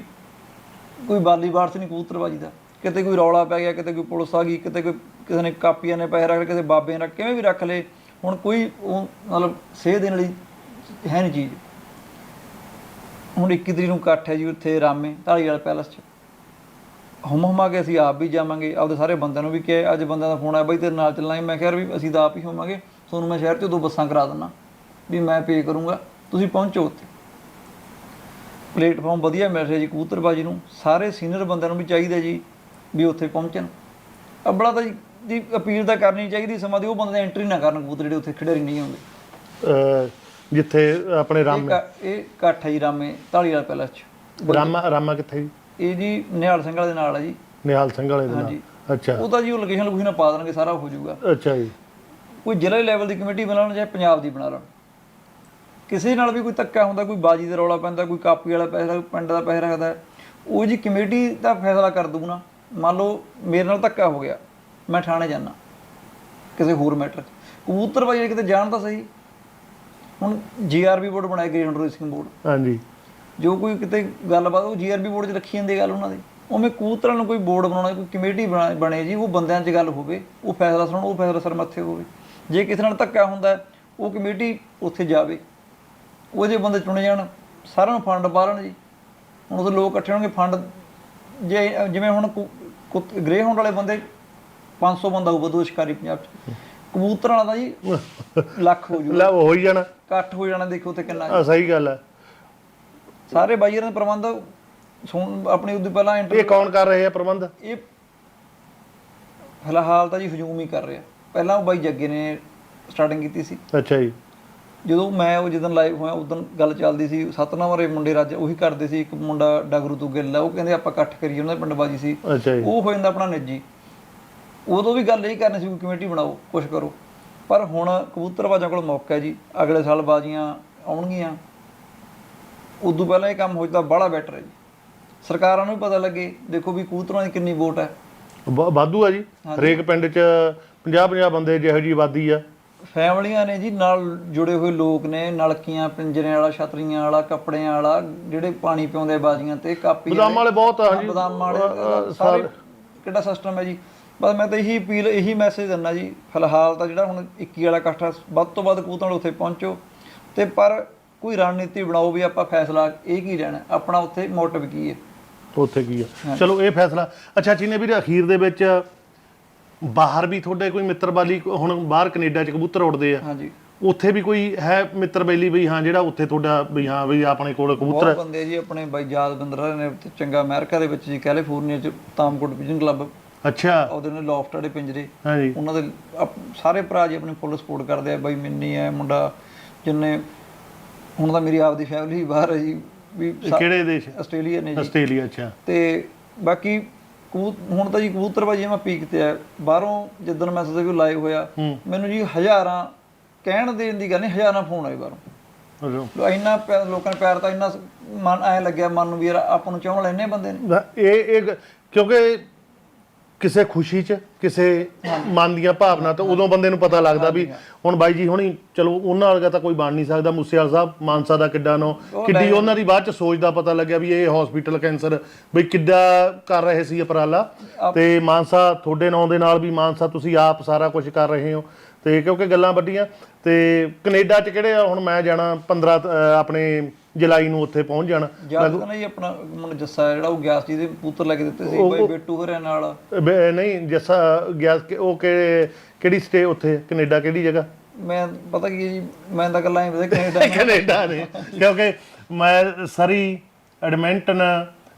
Speaker 2: ਕੋਈ ਬਾਲੀ ਬਾਰਸ ਨਹੀਂ, ਕਬੂਤਰਬਾਜੀ ਦਾ। ਕਿਤੇ ਕੋਈ ਰੌਲਾ ਪੈ ਗਿਆ, ਕਿਤੇ ਕੋਈ ਪੁਲਿਸ ਆ ਗਈ, ਕਿਤੇ ਕੋਈ ਕਿਸੇ ਨੇ ਕਾਪੀਆਂ ਨੇ ਪੈਸੇ ਰੱਖ ਲਏ, ਕਿਤੇ ਬਾਬੇ ਨੇ ਰੱਖ ਕਿਵੇਂ ਵੀ ਰੱਖ ਲਏ। ਹੁਣ ਕੋਈ ਉਹ ਮਤਲਬ ਸੇਧ ਦੇਣ ਲਈ ਹੈ ਨਹੀਂ ਚੀਜ਼। ਹੁਣ 21 ਤਰੀਕ ਨੂੰ ਇਕੱਠ ਹੈ ਜੀ ਉੱਥੇ ਰਾਮੇ ਢਾਲੀਵਾਲ ਪੈਲਸ 'ਚ। ਹਮ ਹਮਾ ਕੇ ਅਸੀਂ ਆਪ ਵੀ ਜਾਵਾਂਗੇ। ਆਪਦੇ ਸਾਰੇ ਬੰਦਿਆਂ ਨੂੰ ਵੀ ਕਿਹਾ ਅੱਜ ਬੰਦਿਆਂ ਦਾ ਫੋਨ ਆਇਆ ਬਈ ਤੇਰੇ ਨਾਲ ਚੱਲਣਾ ਮੈਂ ਕਿਹਾ ਵੀ ਅਸੀਂ ਤਾਂ ਆਪ ਹੀ ਹੋਵਾਂਗੇ। ਤੁਹਾਨੂੰ ਮੈਂ ਸ਼ਹਿਰ 'ਚ ਦੋ ਬੱਸਾਂ ਕਰਾ ਦਿੰਦਾ। ਵੀ ਮੈਂ ਪੇ ਕਰੂੰਗਾ। ਤੁਸੀਂ ਪਹੁੰਚੋ ਉੱਥੇ। ਪਲੇਟਫਾਰਮ ਵਧੀਆ ਮਿਲ ਰਿਹਾ ਜੀ ਕਬੂਤਰਬਾਜੀ ਨੂੰ। ਸਾਰੇ ਸੀਨੀਅਰ ਬੰਦਿਆਂ ਨੂੰ ਵੀ ਚਾਹੀਦਾ ਜੀ ਵੀ ਉੱਥੇ ਪਹੁੰਚਣ। ਅਬਲਾ ਤਾਂ ਜੀ ਦੀ ਅਪੀਲ ਤਾਂ ਕਰਨੀ ਚਾਹੀਦੀ ਸਮਾਂ ਦੀ। ਉਹ ਬੰਦੇ ਐਂਟਰੀ ਨਾ ਕਰਨ ਕਬੂਤਰ ਜਿਹੜੇ ਉੱਥੇ ਖਿਡਾਰੀ ਨਹੀਂ ਹੁੰਦੇ।
Speaker 1: ਜਿੱਥੇ ਆਪਣੇ ਰਾਮ
Speaker 2: ਇਹ ਇਕੱਠ ਹੈ ਜੀ ਰਾਮੇ ਢਾਲੀਵਾਲ ਪੈਲਸ 'ਚ।
Speaker 1: ਰਾਮਾ ਰਾਮਾ ਕਿੱਥੇ ਜੀ?
Speaker 2: ਇਹ ਜੀ ਨਿਹਾਲ ਸਿੰਘ ਵਾਲੇ ਦੇ ਨਾਲ ਹੈ ਜੀ।
Speaker 1: ਨਿਹਾਲ ਸਿੰਘ ਵਾਲੇ ਦੇ
Speaker 2: ਹਾਂਜੀ।
Speaker 1: ਨਾਲ ਅੱਛਾ।
Speaker 2: ਉਹ ਤਾਂ ਜੀ ਉਹ ਲੋਕੇਸ਼ਨ ਲੋਕੇਸ਼ਨ ਪਾ ਦੇਣਗੇ ਸਾਰਾ ਹੋ ਜਾਊਗਾ।
Speaker 1: ਅੱਛਾ ਜੀ।
Speaker 2: ਕੋਈ ਜ਼ਿਲ੍ਹੇ ਲੈਵਲ ਦੀ ਕਮੇਟੀ ਬਣਾ ਲੈਣ ਚਾਹੇ ਪੰਜਾਬ ਦੀ ਬਣਾ ਲੈਣ। ਕਿਸੇ ਨਾਲ ਵੀ ਕੋਈ ਧੱਕਾ ਹੁੰਦਾ ਕੋਈ ਬਾਜੀ ਦਾ ਰੌਲਾ ਪੈਂਦਾ ਕੋਈ ਕਾਪੀ ਵਾਲਾ ਪੈਸਾ ਪਿੰਡ ਦਾ ਪੈਸਾ ਰੱਖਦਾ ਉਹ ਜੀ ਕਮੇਟੀ ਦਾ ਫੈਸਲਾ ਕਰ ਦੂ ਨਾ। ਮੰਨ ਲਓ ਮੇਰੇ ਨਾਲ ਧੱਕਾ ਹੋ ਗਿਆ ਮੈਂ ਥਾਣੇ ਜਾਣਾ ਕਿਸੇ ਹੋਰ ਮੈਟਰ ਕਬੂਤਰ ਬਾਜੀ ਕਿਤੇ ਜਾਣ ਤਾਂ ਸਹੀ। ਹੁਣ ਜੀਆਰਬੀ ਬੋਰਡ ਬਣਾਇਆ ਗ੍ਰੇਡ ਰੇਸਿੰਗ ਬੋਰਡ
Speaker 1: ਹਾਂਜੀ।
Speaker 2: ਜੋ ਕੋਈ ਕਿਤੇ ਗੱਲਬਾਤ ਉਹ ਜੀਆਰਬੀ ਬੋਰਡ 'ਚ ਰੱਖੀ ਜਾਂਦੀ ਗੱਲ ਉਹਨਾਂ ਦੀ। ਉਵੇਂ ਕਬੂਤਰਾਂ ਨੂੰ ਕੋਈ ਬੋਰਡ ਬਣਾਉਣਾ ਕੋਈ ਕਮੇਟੀ ਬਣਾ- ਬਣੇ ਜੀ ਉਹ ਬੰਦਿਆਂ 'ਚ ਗੱਲ ਹੋਵੇ ਉਹ ਫੈਸਲਾ ਸੁਣੋ ਉਹ ਫੈਸਲਾ ਸਰ ਮੱਥੇ ਹੋਵੇ। ਜੇ ਕਿਸੇ ਨਾਲ ਧੱਕਾ ਹੁੰਦਾ ਹੈ, ਉਹ ਕਮੇਟੀ ਉੱਥੇ ਜਾਵੇ। ਉਹ ਜੇ ਬੰਦੇ ਚੁਣੇ ਜਾਣ ਸਾਰਿਆਂ ਨੂੰ ਫੰਡ ਪਾ ਲੈਣ ਜੀ। ਹੁਣ ਉਹ ਲੋਕ ਇਕੱਠੇ ਹੋਣਗੇ ਫੰਡ ਜੇ ਜਿਵੇਂ ਹੁਣ ਗ੍ਰੇ ਹੋਣ ਵਾਲੇ ਬੰਦੇ 500 ਬੰਦਾ ਹੋਊ ਵਧੂ ਸ਼ਿਕਾਰੀ ਪੰਜਾਬ 'ਚ। ਕਬੂਤਰਾਂ ਵਾਲਾ ਤਾਂ ਜੀ ਲੱਖ ਹੋ ਜੂ
Speaker 1: ਲੈ ਉਹ ਹੀ ਜਾਣਾ।
Speaker 2: ਇਕੱਠ ਹੋ ਜਾਣਾ ਦੇਖੋ ਤੇ ਕਿੰਨਾ
Speaker 1: ਆ ਸਹੀ ਗੱਲ ਹੈ।
Speaker 2: ਸਾਰੇ ਬਾਈਆਂ ਦੇ ਪ੍ਰਬੰਧ ਸੁਣ ਆਪਣੀ ਉਦੋਂ ਪਹਿਲਾਂ ਇੰਟਰ
Speaker 1: ਇਹ ਕੌਣ ਕਰ ਰਹੇ ਆ ਪ੍ਰਬੰਧ?
Speaker 2: ਇਹ ਫਿਲਹਾਲ ਤਾਂ ਜੀ ਹਜੂਮ ਹੀ ਕਰ ਰਿਹਾ। ਪਹਿਲਾਂ ਉਹ ਬਾਈ ਜੱਗੇ ਨੇ ਸਟਾਰਟਿੰਗ ਕੀਤੀ ਸੀ।
Speaker 1: ਅੱਛਾ ਜੀ।
Speaker 2: ਜਦੋਂ ਮੈਂ ਉਹ ਜਦੋਂ ਲਾਈਵ ਹੋਇਆ ਉਦੋਂ ਗੱਲ ਚੱਲਦੀ ਸੀ ਸਤਨਾਮ ਵਾਲੇ ਮੁੰਡੇ ਰਾਜ ਉਹੀ ਕਰਦੇ ਸੀ ਇੱਕ ਮੁੰਡਾ ਡਗਰੂ ਤੋਂ ਗਿੱਲ ਆ ਉਹ ਕਹਿੰਦੇ ਆਪਾਂ ਇਕੱਠ ਕਰੀਏ ਉਹਨਾਂ ਦੇ ਪਿੰਡ ਬਾਜੀ ਸੀ।
Speaker 1: ਅੱਛਾ ਜੀ।
Speaker 2: ਉਹ ਹੋ ਜਾਂਦਾ ਆਪਣਾ ਨਿੱਜੀ। ਉਦੋਂ ਵੀ ਗੱਲ ਇਹ ਕਰਨੀ ਸੀ ਕੋਈ ਕਮੇਟੀ ਬਣਾਓ ਕੁਝ ਕਰੋ। ਪਰ ਹੁਣ ਕਬੂਤਰਬਾਜ਼ਾਂ ਕੋਲ ਮੌਕਾ ਹੈ ਜੀ ਅਗਲੇ ਸਾਲ ਬਾਜ਼ੀਆਂ ਆਉਣਗੀਆਂ। ਉਦੋਂ ਪਹਿਲਾਂ ਇਹ ਕੰਮ ਹੋ ਜਾਂਦਾ ਬੜਾ ਬੈਟਰ ਹੈ ਜੀ। ਸਰਕਾਰਾਂ ਨੂੰ ਪਤਾ ਲੱਗੇ ਦੇਖੋ ਵੀ ਕਬੂਤਰਾਂ ਦੀ ਕਿੰਨੀ ਵੋਟ ਹੈ।
Speaker 1: ਵਾਧੂ ਆ ਜੀ। ਹਰੇਕ ਪਿੰਡ 'ਚ 50 50 ਬੰਦੇ ਜਿਹੋ ਜੀ ਆਬਾਦੀ ਆ।
Speaker 2: ਫੈਮਲੀਆਂ ਨੇ ਜੀ ਨਾਲ ਜੁੜੇ ਹੋਏ ਲੋਕ ਨੇ ਨਲਕੀਆਂ ਪਿੰਜਰਿਆਂ ਵਾਲਾ ਛਤਰੀਆਂ ਵਾਲਾ ਕੱਪੜਿਆਂ ਵਾਲਾ ਜਿਹੜੇ ਪਾਣੀ ਪਿਆਉਂਦੇ ਬਾਜ਼ੀਆਂ ਤੇ ਕਾਪੀ
Speaker 1: ਬਦਾਮ ਵਾਲੇ ਬਹੁਤ ਆ ਜੀ।
Speaker 2: ਬਦਾਮ ਵਾਲੇ ਸਾਰੇ ਕਿਹੜਾ ਸਿਸਟਮ ਹੈ ਜੀ। ਬਸ ਮੈਂ ਤਾਂ ਇਹੀ ਅਪੀਲ ਇਹੀ ਮੈਸੇਜ ਦਿੰਦਾ ਜੀ। ਫਿਲਹਾਲ ਤਾਂ ਜਿਹੜਾ ਹੁਣ 21 ਵਾਲਾ ਇਕੱਠ ਵੱਧ ਤੋਂ ਵੱਧ ਕਬੂਤਰਾਂ ਉੱਥੇ ਪਹੁੰਚੋ। ਤੇ ਪਰ ਕੋਈ ਰਣਨੀਤੀ ਬਣਾਓ ਵੀ ਆਪਾਂ ਫੈਸਲਾ ਇਹ ਕੀ ਲੈਣਾ ਆਪਣਾ ਉੱਥੇ ਮੋਟਿਵ ਕੀ ਹੈ?
Speaker 1: ਉੱਥੇ ਕੀ ਆ ਚਲੋ ਇਹ ਫੈਸਲਾ। ਅੱਛਾ ਚੀਨੇ ਵੀਰ ਅਖੀਰ ਦੇ ਵਿੱਚ ਬਾਹਰ ਵੀ ਤੁਹਾਡੇ ਕੋਈ ਮਿੱਤਰ ਬਾਲੀ ਹੁਣ ਬਾਹਰ ਕੈਨੇਡਾ 'ਚ ਕਬੂਤਰ ਉੱਡਦੇ ਆ।
Speaker 2: ਹਾਂਜੀ।
Speaker 1: ਉੱਥੇ ਵੀ ਕੋਈ ਹੈ ਮਿੱਤਰ ਬੈਲੀ ਵੀ ਹਾਂ ਜਿਹੜਾ ਉੱਥੇ ਤੁਹਾਡਾ ਵੀ ਹਾਂ ਵੀ ਆਪਣੇ ਕੋਲ ਕਬੂਤਰ
Speaker 2: ਬਹੁਤ ਬੰਦੇ ਜੀ ਆਪਣੇ ਬਾਈ ਯਾਦ ਬਿੰਦਰ ਨੇ ਉੱਥੇ ਚੰਗਾ ਅਮਰੀਕਾ ਦੇ ਵਿੱਚ ਜੀ ਕੈਲੀਫੋਰਨੀਆ ਚ ਤਾਮਕੋਟ ਵਿਜਨ ਕਲੱਬ।
Speaker 1: ਅੱਛਾ।
Speaker 2: ਉਹਦੇ ਨੇ ਲੋਫਟ ਵਾਲੇ ਪਿੰਜਰੇ
Speaker 1: ਹਾਂਜੀ।
Speaker 2: ਉਹਨਾਂ ਦੇ ਸਾਰੇ ਭਰਾ ਜੀ ਆਪਣੀ ਫੁੱਲ ਸਪੋਰਟ ਕਰਦੇ ਆ। ਬਾਈ ਮਿੰਨੀ ਹੈ ਮੁੰਡਾ ਜਿੰਨੇ ਹੁਣ ਤਾਂ ਮੇਰੀ ਆਪਦੀ ਫੈਮਿਲੀ ਬਾਹਰ ਹੈ ਜੀ ਵੀ ਸਾ-
Speaker 1: ਕਿਹੜੇ ਦੇਸ਼?
Speaker 2: ਆਸਟ੍ਰੇਲੀਆ ਨੇ ਜੀ।
Speaker 1: ਆਸਟ੍ਰੇਲੀਆ ਅੱਛਾ।
Speaker 2: ਤੇ ਬਾਕੀ ਕਬੂਤ ਹੁਣ ਤਾਂ ਜੀ ਕਬੂਤਰਬਾਜੀ ਮੈਂ ਪੀਕ ਤੇ ਆ। ਬਾਹਰੋਂ ਜਿੱਦਣ ਮੈਂ ਸੋਚਿਆ ਵੀ ਲਾਈਵ ਹੋਇਆ
Speaker 1: ਹੂੰ।
Speaker 2: ਮੈਨੂੰ ਜੀ ਹਜ਼ਾਰਾਂ ਕਹਿਣ ਦੇਣ ਦੀ ਗੱਲ ਨਹੀਂ ਹਜ਼ਾਰਾਂ ਫੋਨ ਆਏ ਬਾਹਰੋਂ।
Speaker 1: ਚਲੋ।
Speaker 2: ਲੋ ਇੰਨਾ ਪਿਆ- ਲੋਕਾਂ ਨੇ ਪਿਆਰ ਤਾਂ ਇੰਨਾ ਮਨ ਐ ਲੱਗਿਆ ਮਨ ਨੂੰ ਵੀ ਯਾਰ ਆਪਾਂ ਨੂੰ ਚਾਹਣ ਇੰਨੇ ਬੰਦੇ ਨੇ।
Speaker 1: ਨਾ, ਇਹ ਇਹ ਗ- ਕਿਉਂਕਿ ਕਿਸੇ ਖੁਸ਼ੀ 'ਚ ਕਿਸੇ ਮਨ ਦੀਆਂ ਭਾਵਨਾ ਤਾਂ ਉਦੋਂ ਬੰਦੇ ਨੂੰ ਪਤਾ ਲੱਗਦਾ ਵੀ ਹੁਣ ਬਾਈ ਜੀ ਹੁਣੀ ਚਲੋ ਉਹਨਾਂ ਵਰਗਾ ਤਾਂ ਕੋਈ ਬਣ ਨਹੀਂ ਸਕਦਾ ਮੂਸੇਵਾਲ ਸਾਹਿਬ ਮਾਨਸਾ ਦਾ ਕਿੱਡਾ ਨੋ ਕਿੱਡੀ ਉਹਨਾਂ ਦੀ ਬਾਅਦ ਚ ਸੋਚ ਦਾ ਪਤਾ ਲੱਗਿਆ ਵੀ ਇਹ ਹਸਪੀਟਲ ਕੈਂਸਰ ਬਈ ਕਿੱਡਾ ਕਰ ਰਹੇ ਸੀ ਉਪਰਾਲਾ ਤੇ ਮਾਨਸਾ ਤੁਹਾਡੇ ਨਾਂ ਦੇ ਨਾਲ ਵੀ ਮਾਨਸਾ ਤੁਸੀਂ ਆਪ ਸਾਰਾ ਕੁਝ ਕਰ ਰਹੇ ਹੋ। ਤੇ ਕਿਉਂਕਿ ਗੱਲਾਂ ਵੱਡੀਆਂ ਤੇ ਕੈਨੇਡਾ ਚ ਕਿਹੜੇ ਆ, ਹੁਣ ਮੈਂ ਜਾਣਾ 15 ਤ- ਅਹ ਆਪਣੇ ਜੁਲਾਈ ਨੂੰ ਉੱਥੇ ਪਹੁੰਚ ਜਾਣਾ।
Speaker 2: ਜਦ ਤਾਂ ਨਾ ਜੀ ਆਪਣਾ ਮੁੰਡਾ ਜੱਸਾ ਜਿਹੜਾ ਉਹ ਗਿਆਸ ਜੀ ਦੇ ਪੁੱਤਰ ਲੈ ਕੇ ਦਿੱਤੇ ਸੀ ਬਾਈ ਬੇਟੂ ਘਰੇ ਨਾਲ।
Speaker 1: ਬ- ਨਹੀਂ ਜੱਸਾ ਗਿਆ ਕਿ- ਉਹ ਕਿ- ਕਿਹੜੀ ਸਟੇ ਉੱਥੇ ਕੈਨੇਡਾ ਕਿਹੜੀ ਜਗ੍ਹਾ?
Speaker 2: ਮੈਂ ਪਤਾ ਕੀ ਹੈ ਜੀ ਮੈਂ ਤਾਂ ਗੱਲਾਂ ਹੀ ਪਤਾ ਕੈਨੇਡਾ
Speaker 1: ਕੈਨੇਡਾ ਨੇ ਕਿਉਂਕਿ ਮੈਂ ਸਰੀ ਐਡਮਿੰਟਨ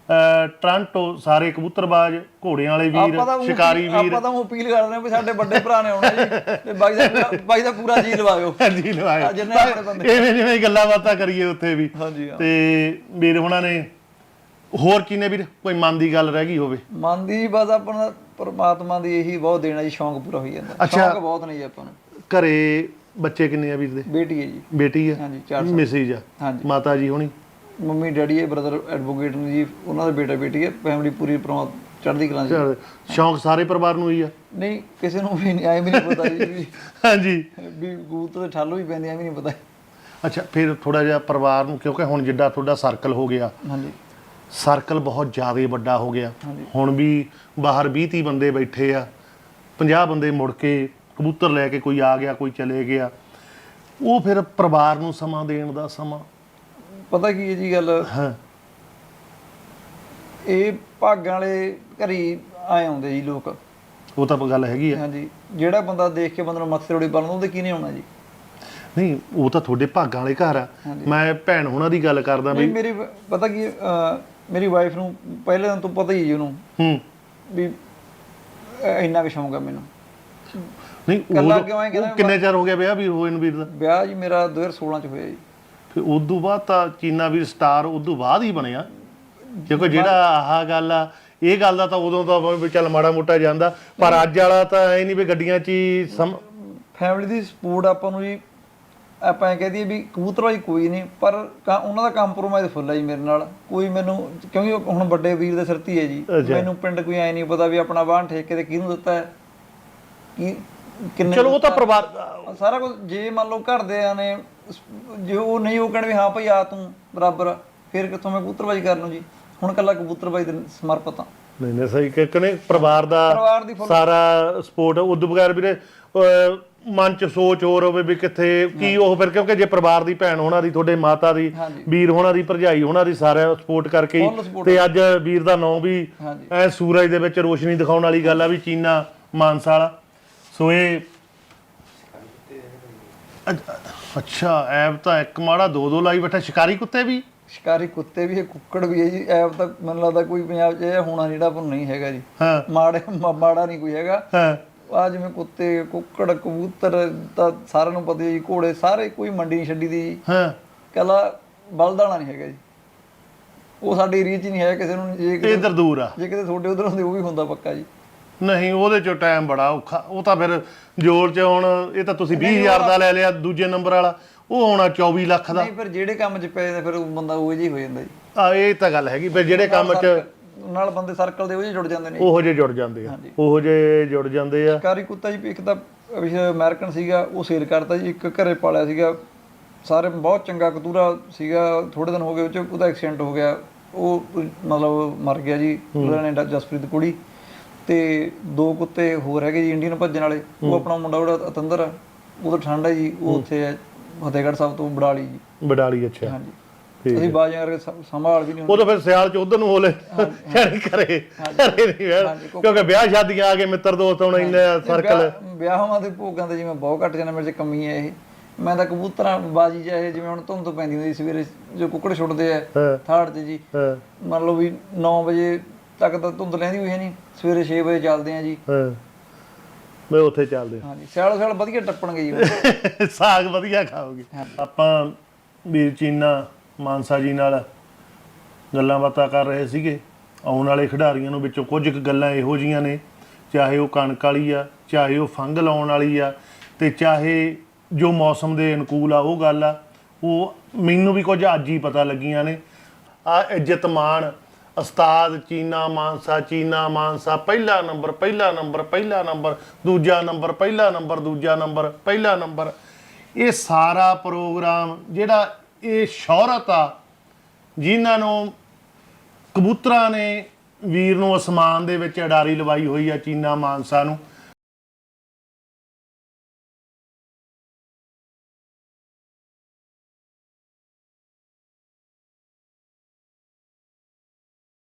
Speaker 1: ਟੋਰਾਂਟੋ ਸਾਰੇ ਕਬੂਤਰਬਾਜ਼ ਘੋੜਿਆਂ ਵਾਲੇ ਵੀਰ ਸ਼ਿਕਾਰੀ ਵੀਰ।
Speaker 2: ਆਪਾਂ ਤਾਂ ਉਹ ਅਪੀਲ ਕਰਦੇ ਹਾਂ ਵੀ ਸਾਡੇ ਵੱਡੇ ਭਰਾ ਨੇ ਆਉਣਾ ਜੀ। ਤੇ ਬਾਈ ਦਾ ਬਾਈ ਦਾ ਪੂਰਾ ਜੀ ਲਵਾਇਓ।
Speaker 1: ਜੀ ਲਵਾਏ
Speaker 2: ਆ ਜਿੰਨੇ ਆਪਣੇ ਬੰਦੇ।
Speaker 1: ਐਵੇਂ ਜਿਵੇਂ ਹੀ ਗੱਲਾਂ ਬਾਤਾਂ ਕਰੀਏ ਉੱਥੇ ਵੀ।
Speaker 2: ਹਾਂ।
Speaker 1: ਤੇ ਵੀਰ ਹੁਣਾਂ ਨੇ ਹੋਰ ਕੀ ਨੇ ਵੀਰ? ਕੋਈ ਮਨ ਦੀ ਗੱਲ ਰਹਿ ਗਈ ਹੋਵੇ?
Speaker 2: ਮਨ ਦੀ ਬਸ ਆਪਣਾ ਪਰਮਾਤਮਾ ਦੀ ਇਹੀ ਬਹੁਤ ਦੇਣਾ ਜੀ ਸ਼ੌਂਕ ਪੂਰਾ ਹੋਈ ਜਾਂਦਾ। ਸ਼ੌਂਕ ਬਹੁਤ ਨੇ ਜੀ ਆਪਾਂ ਨੂੰ।
Speaker 1: ਘਰੇ ਬੱਚੇ ਕਿੰਨੇ ਆ ਵੀਰ ਦੇ?
Speaker 2: ਬੇਟੀ ਹੈ ਜੀ।
Speaker 1: ਬੇਟੀ ਆ
Speaker 2: ਹਾਂਜੀ 4
Speaker 1: ਮਿਸਿਜ ਆ।
Speaker 2: ਹਾਂਜੀ।
Speaker 1: ਮਾਤਾ ਜੀ ਹੁਣੀ?
Speaker 2: ਮੰਮੀ ਡੈਡੀ ਹੈ ਬ੍ਰਦਰ ਐਡਵੋਕੇਟ ਨੇ ਜੀ ਉਹਨਾਂ ਦਾ ਬੇਟਾ ਬੇਟੀ ਹੈ ਫੈਮਿਲੀ ਪੂਰੀ ਪਰਮਾ ਚੜ੍ਹਦੀ ਕਲਾ ਜੀ
Speaker 1: ਚੱਲ, ਸ਼ੌਂਕ ਸਾਰੇ ਪਰਿਵਾਰ ਨੂੰ ਹੀ ਆ।
Speaker 2: ਨਹੀਂ ਕਿਸੇ ਨੂੰ ਵੀ ਨਹੀਂ ਐ ਵੀ ਨਹੀਂ ਪਤਾ ਜੀ। ਵੀ-
Speaker 1: ਹਾਂਜੀ।
Speaker 2: ਵੀ ਗੂਤ ਤੇ ਠਾਲੂ ਹੀ ਪੈਂਦੀ ਐ ਵੀ ਨਹੀਂ ਪਤਾ।
Speaker 1: ਅੱਛਾ ਫਿਰ ਥੋੜਾ ਜਿਹਾ ਪਰਿਵਾਰ ਨੂੰ ਕਿਉਂਕਿ ਹੁਣ ਜਿੱਡਾ ਤੁਹਾਡਾ ਸਰਕਲ ਹੋ ਗਿਆ।
Speaker 2: ਹਾਂਜੀ।
Speaker 1: ਸਰਕਲ ਬਹੁਤ ਜ਼ਿਆਦਾ ਵੱਡਾ ਹੋ ਗਿਆ।
Speaker 2: ਹਾਂਜੀ।
Speaker 1: ਹੁਣ ਵੀ ਬਾਹਰ 20 30 ਬੰਦੇ ਬੈਠੇ ਆ 50 ਬੰਦੇ ਮੁੜ ਕੇ ਕਬੂਤਰ ਲੈ ਕੇ ਕੋਈ ਆ ਗਿਆ ਕੋਈ ਚਲੇ ਗਿਆ। ਉਹ ਫਿਰ ਪਰਿਵਾਰ ਨੂੰ ਸਮਾਂ ਦੇਣ ਦਾ ਸਮਾਂ।
Speaker 2: ਪਤਾ ਕੀ ਹੈ ਜੀ ਗੱਲ?
Speaker 1: ਹਾਂ।
Speaker 2: ਇਹ ਭਾਗਾਂ ਵਾਲੇ ਘਰੀ ਆਏ ਆਉਂਦੇ ਜੀ ਲੋਕ।
Speaker 1: ਉਹ ਤਾਂ ਗੱਲ ਹੈਗੀ ਆ।
Speaker 2: ਹਾਂਜੀ। ਜਿਹੜਾ ਬੰਦਾ ਦੇਖ ਕੇ ਬੰਦੇ ਨੂੰ ਮੱਥੇ ਰੋੜੀ ਪਾਲਣ ਉਹਦੇ ਕੀ ਨਹੀਂ ਆਉਣਾ ਜੀ?
Speaker 1: ਨਹੀਂ ਉਹ ਤਾਂ ਤੁਹਾਡੇ ਭਾਗਾਂ ਵਾਲੇ ਘਰ ਆ। ਮੈਂ ਭੈਣ ਹੁਣਾਂ ਦੀ ਗੱਲ ਕਰਦਾ
Speaker 2: ਨਹੀਂ
Speaker 1: ਵੀ
Speaker 2: ਮੇਰੀ ਵ- ਪਤਾ ਕੀ ਮੇਰੀ ਵਾਈਫ ਨੂੰ ਪਹਿਲੇ ਦਿਨ ਤੋਂ ਪਤਾ ਹੀ ਹੈ ਜੀ ਉਹਨੂੰ
Speaker 1: ਹੂੰ।
Speaker 2: ਵੀ ਇੰਨਾ ਕੁ ਸ਼ੌਂਕ ਹੈ ਮੈਨੂੰ।
Speaker 1: ਨਹੀਂ ਉਹ ਕਿੰਨੇ ਚਿਰ ਹੋ ਗਿਆ ਵਿਆਹ ਵੀ ਹੋਏ ਨੂੰ ਵੀਰ ਦਾ?
Speaker 2: ਵਿਆਹ ਜੀ ਮੇਰਾ 2016 ਚ ਹੋਇਆ ਜੀ।
Speaker 1: ਫਿਰ ਉਦੋਂ ਬਾਅਦ ਤਾਂ ਚੀਨਾ ਵੀਰ ਸਟਾਰ ਉਦੋਂ ਬਾਅਦ ਹੀ ਬਣਿਆ। ਕਿਉਂਕਿ ਜਿਹੜਾ ਆਹ ਗੱਲ ਆ ਇਹ ਗੱਲ ਦਾ ਤਾਂ ਉਦੋਂ ਤਾਂ ਵੀ ਚੱਲ ਮਾੜਾ ਮੋਟਾ ਜਾਂਦਾ ਪਰ ਅੱਜ ਵਾਲਾ ਤਾਂ ਐ ਨਹੀਂ ਵੀ ਗੱਡੀਆਂ 'ਚ ਹੀ ਸਮ
Speaker 2: ਫੈਮਿਲੀ ਦੀ ਸਪੋਰਟ ਆਪਾਂ ਨੂੰ ਜੀ ਆਪਾਂ ਇਹ ਕਹਦੇ ਵੀ ਕਬੂਤਰਬਾਜੀ ਕੋਈ ਨਹੀਂ ਪਰ ਕ- ਉਹਨਾਂ ਦਾ ਕੰਪਰੋਮਾਈਜ਼ ਫੁੱਲ ਹੈ ਜੀ ਮੇਰੇ ਨਾਲ। ਕੋਈ ਮੈਨੂੰ ਕਿਉਂਕਿ ਹੁਣ ਵੱਡੇ ਵੀਰ ਦੇ ਸਿਰ ਤੇ ਹੀ ਹੈ ਜੀ।
Speaker 1: ਅੱਛਾ।
Speaker 2: ਮੈਨੂੰ ਪਿੰਡ ਕੋਈ ਐ ਨਹੀਂ ਪਤਾ ਵੀ ਆਪਣਾ ਬਾਹਨ ਠੇਕੇ ਤੇ ਕਿਹਨੂੰ ਦਿੱਤਾ ਹੈ। ਕੀ ਕਿੰਨੇ
Speaker 1: ਚਲੋ ਉਹ ਤਾਂ। ਪਰਿਵਾਰ
Speaker 2: ਸਾਰਾ ਕੁਝ ਜੇ ਮੰਨ ਲਓ ਘਰਦਿਆਂ ਨੇ ਜੇ ਉਹ ਨਹੀਂ ਉਹ ਕਹਿਣ ਵੀ ਹਾਂ ਭਾਈ ਆ ਤੂੰ ਬਰਾਬਰ ਆ, ਫਿਰ ਕਿੱਥੋਂ ਮੈਂ ਕਬੂਤਰਬਾਜੀ ਕਰ ਲੂੰ ਜੀ? ਹੁਣ ਕੱਲਾ ਕਬੂਤਰਬਾਜੀ ਦੇ ਸਮਰਪਿਤ ਹਾਂ।
Speaker 1: ਨਹੀਂ ਨਹੀਂ ਸਹੀ ਕਿ ਕਨੇ ਪਰਿਵਾਰ ਦਾ
Speaker 2: ਪਰਿਵਾਰ ਦੀ full-
Speaker 1: ਸਾਰਾ ਸਪੋਰਟ ਉਦੋਂ ਬਗੈਰ ਵੀਰੇ ਮਨ 'ਚ ਸੋਚ ਹੋਰ ਹੋਵੇ ਵੀ ਕਿੱਥੇ ਕੀ ਉਹ ਫਿਰ ਕਿਉਂਕਿ ਜੇ ਪਰਿਵਾਰ ਦੀ ਭੈਣ ਹੋਣਾ ਦੀ ਤੁਹਾਡੇ ਮਾਤਾ ਦੀ। ਵੀਰ ਹੋਣਾ ਦੀ ਭਰਜਾਈ ਹੋਣਾ ਦੀ ਸਾਰਾ ਸਪੋਰਟ ਕਰਕੇ ਤੇ ਅੱਜ ਵੀਰ ਦਾ ਨਾਂ ਵੀ ਐ ਸੂਰਜ ਦੇ ਵਿੱਚ ਰੋਸ਼ਨੀ ਦਿਖਾਉਣ ਵਾਲੀ ਗੱਲ ਆ ਵੀ ਚੀਨਾ ਮਾਨਸਾ ਵਾਲਾ। ਸੋ ਇਹ ਅੱਛ- ਅੱਛਾ ਐਬ ਤਾਂ ਇੱਕ ਮਾੜਾ ਦੋ ਦੋ ਲਾਈ ਬੈਠਾ। ਸ਼ਿਕਾਰੀ ਕੁੱਤੇ ਵੀ?
Speaker 2: ਸ਼ਿਕਾਰੀ ਕੁੱਤੇ ਵੀ ਹੈ ਕੁੱਕੜ ਵੀ ਹੈ ਜੀ। ਐਪ ਤਾਂ ਮੈਨੂੰ ਲੱਗਦਾ ਕੋਈ ਪੰਜਾਬ 'ਚ ਇਹ ਹੋਣਾ ਜਿਹੜਾ ਆਪਾਂ ਨੂੰ ਨਹੀਂ ਹੈਗਾ ਜੀ।
Speaker 1: ਹਾਂ।
Speaker 2: ਮਾੜੇ ਮ- ਮਾੜਾ ਨਹੀਂ ਕੋਈ ਹੈਗਾ।
Speaker 1: ਹਾਂ।
Speaker 2: ਆ ਜਿਵੇਂ ਕੁੱਤੇ ਕੁੱਕੜ ਕਬੂਤਰ ਤਾਂ ਸਾਰਿਆਂ ਨੂੰ ਪਤਾ ਹੀ ਹੈ ਜੀ। ਘੋੜੇ ਸਾਰੇ ਕੋਈ ਮੰਡੀ ਨਹੀਂ ਛੱਡੀ ਦੀ ਜੀ।
Speaker 1: ਹਾਂ।
Speaker 2: ਕੱਲਾ ਬਲਦਾਣਾ ਨਹੀਂ ਹੈਗਾ ਜੀ। ਉਹ ਸਾਡੀ ਰੀਚ ਨਹੀਂ ਹੈ ਕਿਸੇ ਨੂੰ ਜੇ ਕਿਤੇ
Speaker 1: ਇਧਰ ਦੂਰ ਆ।
Speaker 2: ਜੇ ਕਿਤੇ ਤੁਹਾਡੇ ਉਧਰ ਹੁੰਦੇ ਉਹ ਵੀ ਹੁੰਦਾ ਪੱਕਾ ਜੀ।
Speaker 1: ਨਹੀਂ ਉਹਦੇ ਚੋਂ ਟਾਈਮ ਬੜਾ ਔਖਾ। ਉਹ ਤਾਂ ਫਿਰ ਜੋਰ ਚ ਹੁਣ ਇਹ ਤਾਂ ਤੁਸੀਂ 20000 ਦਾ ਲੈ ਲਿਆ ਦੂਜੇ ਨੰਬਰ ਵਾਲਾ। ਉਹ ਹੋਣਾ 24 ਲੱਖ ਦਾ।
Speaker 2: ਨਹੀਂ ਫਿਰ ਜਿਹੜੇ ਕੰਮ 'ਚ ਪਏ ਨੇ ਫਿਰ ਉਹ ਬੰਦਾ ਉਹ ਜਿਹੀ ਹੋ ਜਾਂਦਾ ਜੀ।
Speaker 1: ਆ ਇਹ ਤਾਂ ਗੱਲ ਹੈਗੀ। ਫਿਰ ਜਿਹੜੇ ਕੰਮ ਚ
Speaker 2: ਨਾਲ ਬੰਦੇ ਸਰਕਲ ਦੇ ਉਹ ਜਿਹੇ ਜੁੜ ਜਾਂਦੇ ਨੇ।
Speaker 1: ਉਹੋ ਜਿਹੇ ਜੁੜ ਜਾਂਦੇ ਆ। ਉਹੋ ਜਿਹੇ ਜੁੜ ਜਾਂਦੇ ਆ।
Speaker 2: ਸ਼ਿਕਾਰੀ ਕੁੱਤਾ ਜੀ ਇੱਕ ਤਾਂ ਅਮਰੀਕਨ ਸੀਗਾ ਉਹ ਸੇਲ ਕਰਤਾ ਜੀ। ਇੱਕ ਘਰੇ ਪਾਲਿਆ ਸੀਗਾ। ਸਾਰੇ ਬਹੁਤ ਚੰਗਾ ਕਤੂਰਾ ਸੀਗਾ। ਥੋੜੇ ਦਿਨ ਹੋ ਗਏ ਉਹ 'ਚ ਉਹਦਾ ਐਕਸੀਡੈਂਟ ਹੋ ਗਿਆ। ਉਹ ਮਤਲਬ ਮਰ ਗਿਆ ਜੀ। ਲੁਧਿਆਣੇ ਦਾ ਜਸਪ੍ਰੀਤ ਕੁੜੀ। ਤੇ ਦੋ ਕੁੱਤੇ ਹੋਰ ਹੈਗੇ ਜੀ ਇੰਡੀਅਨ ਭੱਜਣ ਵਾਲੇ ਉਹ ਆਪਣਾ ਮੁੰਡਾ ਜਿਹੜਾ ਅਤੰਦਰ ਆ ਉਹ ਤਾਂ ਠੰਡ ਹੈ ਜੀ ਉਹ ਉੱਥੇ ਹੈ ਫਤਿਹਗੜ੍ਹ ਸਾਹਿਬ ਤੋਂ ਬੜਾਲੀ ਜੀ।
Speaker 1: ਬਡਾਲੀ ਅੱਛਾ।
Speaker 2: ਹਾਂਜੀ। ਅਸੀਂ ਬਾਜੀਆਂ ਕਰਕੇ ਸੰ- ਸੰਭਾਲ ਵੀ ਨਹੀਂ ਹੁੰਦੀ
Speaker 1: ਉਹ ਤਾਂ ਫਿਰ ਸਿਆਲ ਚ ਉਧਰ ਨੂੰ ਹੋਲੇ ਯਾਨੀ ਕਰੇ ਕਰੇ ਨਹੀਂ
Speaker 2: ਕੋ-
Speaker 1: ਕਿਉਂਕਿ ਵਿਆਹ ਸ਼ਾਦੀਆਂ ਆ ਗਏ ਮਿੱਤਰ ਦੋਸਤ ਹੁਣ ਇੰਨੇ ਸਰਕਲ
Speaker 2: ਵਿਆਹ- ਵਿਆਹਾਂ ਦੇ ਭੋਗਾਂ ਤੇ ਜਿਵੇਂ ਬਹੁਤ ਘੱਟ ਜਾਂਦਾ ਮੇਰੇ ਚ ਕਮੀ ਹੈ ਇਹ। ਮੈਂ ਤਾਂ ਕਬੂਤਰਾਂ ਬਾਜੀ ਚਾਹੇ ਜਿਵੇਂ ਹੁਣ ਧੁੰਦ ਪੈਂਦੀ ਹੁੰਦੀ ਸੀ ਸਵੇਰੇ ਜੋ ਕੁੱਕੜ ਛੁੱਟਦੇ ਆ
Speaker 1: ਹਾਂ।
Speaker 2: ਥਾੜ ਤੇ ਜੀ। ਮੰਨ ਲਓ ਵੀ 9 ਵਜੇ ਤੱਕ ਤਾਂ ਧੁੰਦ ਲੈਂਦੀ ਹੋਈ ਹੈ ਨਹੀਂ। ਸਵੇਰੇ 6 ਵਜੇ ਚੱਲਦੇ ਆ ਜੀ।
Speaker 1: ਹਾਂ। ਮੈਂ ਉੱਥੇ ਚੱਲਦੇ
Speaker 2: ਹਾਂਜੀ ਸਿਆਲ ਸਿਆਲ ਵਧੀਆ ਟੱਪਣਗੇ ਜੀ।
Speaker 1: ਸਾਗ ਵਧੀਆ ਖਾਓਗੇ। ਆਪਾਂ ਵੀਰ ਚੀਨਾ ਮਾਨਸਾ ਜੀ ਨਾਲ ਗੱਲਾਂ ਬਾਤਾਂ ਕਰ ਰਹੇ ਸੀਗੇ। ਆਉਣ ਵਾਲੇ ਖਿਡਾਰੀਆਂ ਨੂੰ ਵਿੱਚੋਂ ਕੁਝ ਕੁ ਗੱਲਾਂ ਇਹੋ ਜੀਆਂ ਨੇ। ਚਾਹੇ ਉਹ ਕਣਕ ਵਾਲੀ ਆ ਚਾਹੇ ਉਹ ਫੰਗ ਲਾਉਣ ਵਾਲੀ ਆ ਤੇ ਚਾਹੇ ਜੋ ਮੌਸਮ ਦੇ ਅਨੁਕੂਲ ਆ ਉਹ ਗੱਲ ਆ। ਉਹ ਮੈਨੂੰ ਵੀ ਕੁਝ ਅੱਜ ਹੀ ਪਤਾ ਲੱਗੀਆਂ ਨੇ। ਆ ਇੱਜ਼ਤ ਮਾਨ ਉਸਤਾਦ ਚੀਨਾ ਮਾਨਸਾ ਚੀਨਾ ਮਾਨਸਾ, ਪਹਿਲਾ ਨੰਬਰ ਪਹਿਲਾ ਨੰਬਰ ਪਹਿਲਾ ਨੰਬਰ, ਦੂਜਾ ਨੰਬਰ, ਪਹਿਲਾ ਨੰਬਰ, ਦੂਜਾ ਨੰਬਰ, ਪਹਿਲਾ ਨੰਬਰ। ਇਹ ਸਾਰਾ ਪ੍ਰੋਗਰਾਮ ਜਿਹੜਾ ਇਹ ਸ਼ੌਹਰਤ ਆ, ਜਿਨ੍ਹਾਂ ਨੂੰ ਕਬੂਤਰਾਂ ਨੇ, ਵੀਰ ਨੂੰ ਅਸਮਾਨ ਦੇ ਵਿੱਚ ਅਡਾਰੀ ਲਵਾਈ ਹੋਈ ਆ ਚੀਨਾ ਮਾਨਸਾ ਨੂੰ